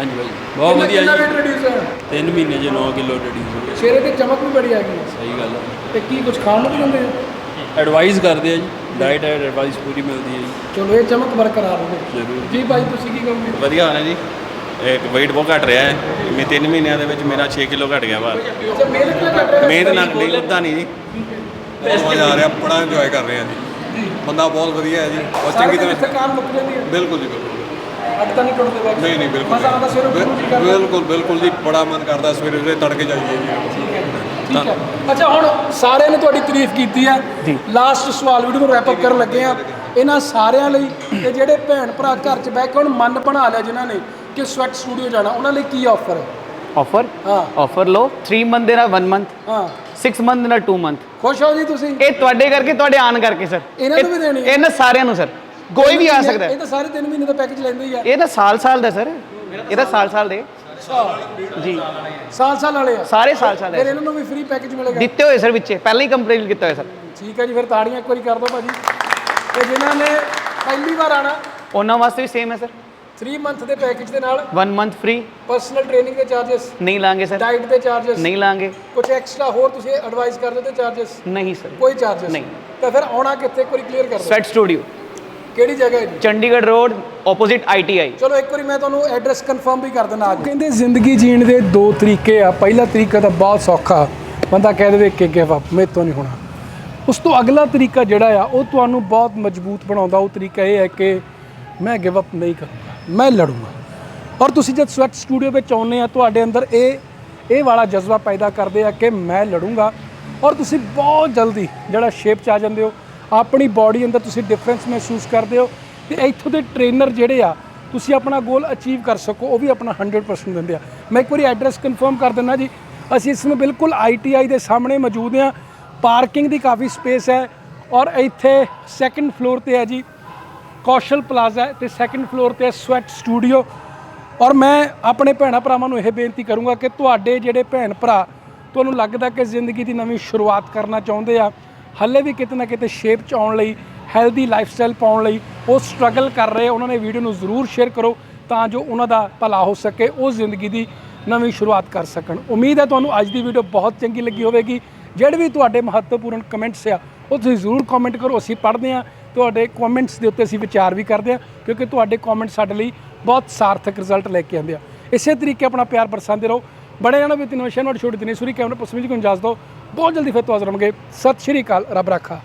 ਹਾਂਜੀ ਭਾਈ। ਬਹੁਤ ਵਧੀਆ
ਕਿੰਨਾ
ਜੀ।
reduce ਹੋਇਆ?
3 ਮਹੀਨੇ ਚ 9 ਕਿਲੋ ਰਿਡਿਊਸ ਹੋ ਗਿਆ।
ਚਿਹਰੇ ਤੇ ਚਮਕ ਵੀ ਬੜੀ ਆ ਗਈ। ਹੈ।
ਸਹੀ ਗੱਲ ਹੈ
ਤੇ ਕੀ ਕੁਝ ਖਾਣ ਨੂੰ ਵੀ ਦਿੰਦੇ ਆ
ਐਡਵਾਈਸ ਕਰਦੇ ਆ ਜੀ। ਡਾਈਟ ਐਡਵਾਈਸ ਪੂਰੀ ਮਿਲਦੀ ਹੈ ਜੀ।
ਚਲੋ ਇਹ ਚਮਕ ਬਰਕਰਾਰ ਰਹੇ
ਜ਼ਰੂਰ।
ਜੀ ਭਾਈ ਤੁਸੀਂ ਕੀ ਕਹੋਗੇ?
ਵਧੀਆ ਹੋਣਾ ਜੀ। ਇੱਕ weight ਬਹੁਤ ਘਟ ਰਿਹਾ ਹੈ। ਮੈਂ 3 ਮਹੀਨਿਆਂ ਦੇ ਵਿੱਚ ਮੇਰਾ 6 ਕਿਲੋ ਘਟ ਗਿਆ ਬਾਹਰ।
ਮਿਹਨਤ ਨਾਲ ਕਰ ਰਹੇ? ਹੋ?
ਮਿਹਨਤ ਨਾਲ ਨਹੀਂ ਉਦਾਂ ਨਹੀਂ ਜੀ।
ਬਹੁਤ ਮਜ਼ਾ ਆ ਰਿਹਾ ਬੜਾ ਇੰਜੋਏ ਕਰ ਰਹੇ ਹਾਂ ਜੀ। ਬੰਦਾ ਬਹੁਤ ਵਧੀਆ ਹੈ ਜੀ। ਬਹੁਤ ਚੰਗੀ ਤਰ੍ਹਾਂ
ਕੰਮ ਮੁੱਕ ਜਾਂਦੀ ਹੈ।
ਬਿਲਕੁਲ ਜੀ ਬਿਲਕੁਲ।
ਅੱਜ ਤਾਂ ਨਹੀਂ ਟੁੱਟਦੇ ਬਾਕੀ
ਨਹੀਂ ਨਹੀਂ ਬਿਲਕੁਲ
ਮਜ਼ਾ ਆਉਂਦਾ ਸਵੇਰੇ ਉੱਠਣ ਨੂੰ ਜੀ
ਬਿਲ-
ਕਰਦਾ।
ਬਿਲਕੁਲ ਬਿਲਕੁਲ ਜੀ ਬੜਾ ਮਨ ਕਰਦਾ ਸਵੇਰੇ ਸਵੇਰੇ ਤੜਕੇ ਜਾਈਏ ਜੀ।
ਠੀਕ ਹੈ ਠੀਕ ਹੈ। ਅੱਛਾ ਹੁਣ ਸਾਰਿਆਂ ਨੇ ਤੁਹਾਡੀ ਤਾਰੀਫ ਕੀਤੀ ਹੈ। ਲਾਸਟ ਸਵਾਲ ਵੀਡੀਓ ਨੂੰ ਰੈਪ ਅਪ ਕਰਨ ਲੱਗੇ ਆ ਇਹਨਾਂ ਸਾਰਿਆਂ ਲਈ ਤੇ ਜਿਹੜੇ ਭੈਣ ਭਰਾ ਘਰ 'ਚ ਬਹਿ ਕੇ ਹੁਣ ਮਨ ਬਣਾ ਲਿਆ ਜਿਨ੍ਹਾਂ ਨੇ ਕਿ ਸਵੈਟ ਸਟੂਡੀਓ ਜਾਣਾ ਉਹਨਾਂ ਲਈ ਕੀ ਆਫਰ ਹੈ?
ਆਫਰ
ਹਾਂ।
ਆਫਰ ਲਓ 3 ਮੰਥ ਦੇ ਨਾਲ 1 ਮੰਥ
ਹਾਂ।
6 ਮੰਥ ਦੇ ਨਾਲ 2 ਮੰਥ
ਖੁਸ਼ ਹੋ ਜੀ ਤੁਸੀਂ?
ਇਹ ਤੁਹਾਡੇ ਕਰਕੇ ਤੁਹਾਡੇ ਆਣ ਕਰਕੇ ਸਰ
ਇਹਨਾਂ ਨੂੰ ਵੀ ਦੇਣੀ?
ਇਹਨਾਂ ਸਾਰਿਆਂ ਨੂੰ ਸਰ ਕੋਈ ਵੀ ਆ ਸਕਦਾ ਹੈ।
ਇਹ ਤਾਂ ਸਾਰੇ 3 ਮਹੀਨੇ ਦਾ ਪੈਕੇਜ ਲੈਂਦੇ ਹੀ ਆ।
ਇਹ ਤਾਂ ਸਾਲ ਸਾਲ ਦਾ ਸਰ। ਇਹ ਤਾਂ ਸਾਲ ਸਾਲ ਦੇ। ਜੀ।
ਸਾਲ ਸਾਲ ਵਾਲੇ ਆ।
ਸਾਰੇ ਸਾਲ ਸਾਲ
ਫਿਰ ਇਹਨਾਂ ਨੂੰ ਵੀ ਫ੍ਰੀ ਪੈਕੇਜ ਮਿਲੇਗਾ।
ਦਿੱਤੇ ਹੋਏ ਸਰ ਵਿੱਚੇ। ਪਹਿਲਾਂ ਹੀ ਕੰਪਲੇਂਟ ਕੀਤਾ ਹੋਇਆ ਸਰ।
ਠੀਕ ਹੈ ਜੀ ਫਿਰ ਤਾੜੀਆਂ ਇੱਕ ਵਾਰੀ ਕਰ ਦਿਓ ਭਾਜੀ। ਤੇ ਜਿਨ੍ਹਾਂ ਨੇ ਪਹਿਲੀ ਵਾਰ ਆਣਾ
ਉਹਨਾਂ ਵਾਸਤੇ ਵੀ ਸੇਮ ਹੈ ਸਰ।
3 ਮੰਥ ਦੇ ਪੈਕੇਜ ਦੇ ਨਾਲ
1 ਮੰਥ ਫ੍ਰੀ
ਪਰਸਨਲ ਟ੍ਰੇਨਿੰਗ ਦੇ ਚਾਰजेस
ਨਹੀਂ ਲਾਂਗੇ ਸਰ।
ਡਾਈਟ ਦੇ ਚਾਰजेस
ਨਹੀਂ ਲਾਂਗੇ।
ਕੁਝ ਐਕਸਟਰਾ ਹੋਰ ਤੁਸੀਂ ਐਡਵਾਈਸ ਕਰਦੇ ਤੇ ਚਾਰजेस
ਨਹੀਂ ਸਰ।
ਕੋਈ ਚਾਰजेਸ
ਨਹੀਂ।
ਤਾਂ ਫਿਰ ਆਉਣਾ ਕਿੱਥੇ? ਇੱਕ ਵਾਰੀ ਕਲੀਅਰ ਕਰ ਦਿਓ।
ਸਵੈਟ ਸਟੂਡੀਓ
ਕਿਹੜੀ ਜਗ੍ਹਾ ਹੈ ਜੀ?
ਚੰਡੀਗੜ੍ਹ ਰੋਡ ਆਪੋਜ਼ਿਟ ਆਈਟੀਆਈ
ਚਲੋ ਇੱਕ ਵਾਰੀ ਮੈਂ ਤੁਹਾਨੂੰ ਐਡਰੈਸ ਕਨਫਰਮ ਵੀ ਕਰ ਦਿੰਦਾ ਅੱਜ। ਕਹਿੰਦੇ ਜ਼ਿੰਦਗੀ ਜੀਣ ਦੇ ਦੋ ਤਰੀਕੇ ਆ। ਪਹਿਲਾ ਤਰੀਕਾ ਤਾਂ ਬਹੁਤ ਸੌਖਾ। ਬੰਦਾ ਕਹਿ ਦੇਵੇ ਕਿ ਗਿਵ ਅਪ ਮੇਰੇ ਤੋਂ ਨਹੀਂ ਹੋਣਾ। ਉਸ ਤੋਂ ਅਗਲਾ ਤਰੀਕਾ ਜਿਹੜਾ ਆ ਉਹ ਤੁਹਾਨੂੰ ਬਹੁਤ ਮਜ਼ਬੂਤ ਬਣਾਉਂਦਾ। ਉਹ ਤਰੀਕਾ ਇਹ ਹੈ ਕਿ ਮੈਂ ਗਿਵ ਅਪ ਨਹੀਂ ਕਰੂੰਗਾ। ਮੈਂ ਲੜੂੰਗਾ। ਔਰ ਤੁਸੀਂ ਜਦ ਸਵੈਟ ਸਟੂਡੀਓ ਵਿੱਚ ਆਉਂਦੇ ਆ ਤੁਹਾਡੇ ਅੰਦਰ ਇਹ ਇਹ ਵਾਲਾ ਜਜ਼ਬਾ ਪੈਦਾ ਕਰਦੇ ਆ ਕਿ ਮੈਂ ਲੜੂੰਗਾ। ਔਰ ਤੁਸੀਂ ਬਹੁਤ ਜਲਦੀ ਜਿਹੜਾ ਸ਼ੇਪ 'ਚ ਆ ਜਾਂਦੇ ਹੋ ਆਪਣੀ ਬਾਡੀ ਅੰਦਰ ਤੁਸੀਂ ਡਿਫਰੈਂਸ ਮਹਿਸੂਸ ਕਰਦੇ ਹੋ ਤੇ ਇੱਥੋਂ ਦੇ ਟ੍ਰੇਨਰ ਜਿਹੜੇ ਆ, ਤੁਸੀਂ ਆਪਣਾ ਗੋਲ ਅਚੀਵ ਕਰ ਸਕੋ, ਉਹ ਵੀ ਆਪਣਾ 100% ਦਿੰਦੇ ਆ। ਮੈਂ ਇੱਕ ਵਾਰੀ ਐਡਰੈਸ ਕਨਫਰਮ ਕਰ ਦਿੰਦਾ ਜੀ, ਅਸੀਂ ਇਸ ਨੂੰ ਬਿਲਕੁਲ ਆਈਟੀਆਈ ਦੇ ਸਾਹਮਣੇ ਮੌਜੂਦ ਹਾਂ। ਪਾਰਕਿੰਗ ਦੀ ਕਾਫੀ ਸਪੇਸ ਹੈ ਔਰ ਇੱਥੇ ਸੈਕੰਡ ਫਲੋਰ ਤੇ ਹੈ ਜੀ, ਕੌਸ਼ਲ ਪਲਾਜ਼ਾ ਹੈ ਤੇ ਸੈਕੰਡ ਫਲੋਰ ਤੇ ਸਵੈਟ ਸਟੂਡੀਓ ਔਰ ਮੈਂ ਆਪਣੇ ਭੈਣਾਂ ਭਰਾਵਾਂ ਨੂੰ ਇਹ ਬੇਨਤੀ ਕਰੂੰਗਾ ਕਿ ਤੁਹਾਡੇ ਜਿਹੜੇ ਭੈਣ ਭਰਾ, ਤੁਹਾਨੂੰ ਲੱਗਦਾ ਕਿ ਜ਼ਿੰਦਗੀ ਦੀ ਨਵੀਂ ਸ਼ੁਰੂਆਤ ਕਰਨਾ ਚਾਹੁੰਦੇ ਆ ਹੱਲੇ ਵੀ ਕਿਤੇ ਨਾ ਕਿਤੇ ਸ਼ੇਪ 'ਚ ਆਉਣ ਲਈ ਹੈਲਦੀ ਲਾਈਫਸਟਾਈਲ ਪਾਉਣ ਲਈ ਉਹ ਸਟਰਗਲ ਕਰ ਰਹੇ ਉਹਨਾਂ ਨੇ ਵੀਡੀਓ ਨੂੰ ਜ਼ਰੂਰ ਸ਼ੇਅਰ ਕਰੋ ਤਾਂ ਜੋ ਉਹਨਾਂ ਦਾ ਭਲਾ ਹੋ ਸਕੇ, ਉਹ ਜ਼ਿੰਦਗੀ ਦੀ ਨਵੀਂ ਸ਼ੁਰੂਆਤ ਕਰ ਸਕਣ। ਉਮੀਦ ਹੈ ਤੁਹਾਨੂੰ ਅੱਜ ਦੀ ਵੀਡੀਓ ਬਹੁਤ ਚੰਗੀ ਲੱਗੀ ਹੋਵੇਗੀ। ਜਿਹੜੇ ਵੀ ਤੁਹਾਡੇ ਮਹੱਤਵਪੂਰਨ ਕਮੈਂਟਸ ਆ, ਉਹ ਤੁਸੀਂ ਜ਼ਰੂਰ ਕਮੈਂਟ ਕਰੋ। ਅਸੀਂ ਪੜ੍ਹਦੇ ਹਾਂ, ਤੁਹਾਡੇ ਕਮੈਂਟਸ ਦੇ ਉੱਤੇ ਅਸੀਂ ਵਿਚਾਰ ਵੀ ਕਰਦੇ ਹਾਂ, ਕਿਉਂਕਿ ਤੁਹਾਡੇ ਕਮੈਂਟ ਸਾਡੇ ਲਈ ਬਹੁਤ ਸਾਰਥਕ ਰਿਜ਼ਲਟ ਲੈ ਕੇ ਆਉਂਦੇ ਆ। ਇਸੇ ਤਰੀਕੇ ਆਪਣਾ ਪਿਆਰ ਬਰਸਾਉਂਦੇ ਰਹੋ। ਬੜੇ ਜਾਣਾ ਵੀ ਤਿੰਨ ਵਸ਼ੇ ਨਾਲ। ਛੋਟੀ ਦਿਨੇ ਸੂਰੀ, ਕੈਮਰਾ ਪਸਮੀ ਜੀ ਨੂੰ ਇਜਾਜ਼ਤ ਦਿਓ। ਬਹੁਤ ਜਲਦੀ ਫਿਰ ਤੋਂ ਹਾਜ਼ਰ ਹੋਵਾਂਗੇ ਸਤਿ ਸ਼੍ਰੀ ਅਕਾਲ ਰੱਬ ਰਾਖਾ।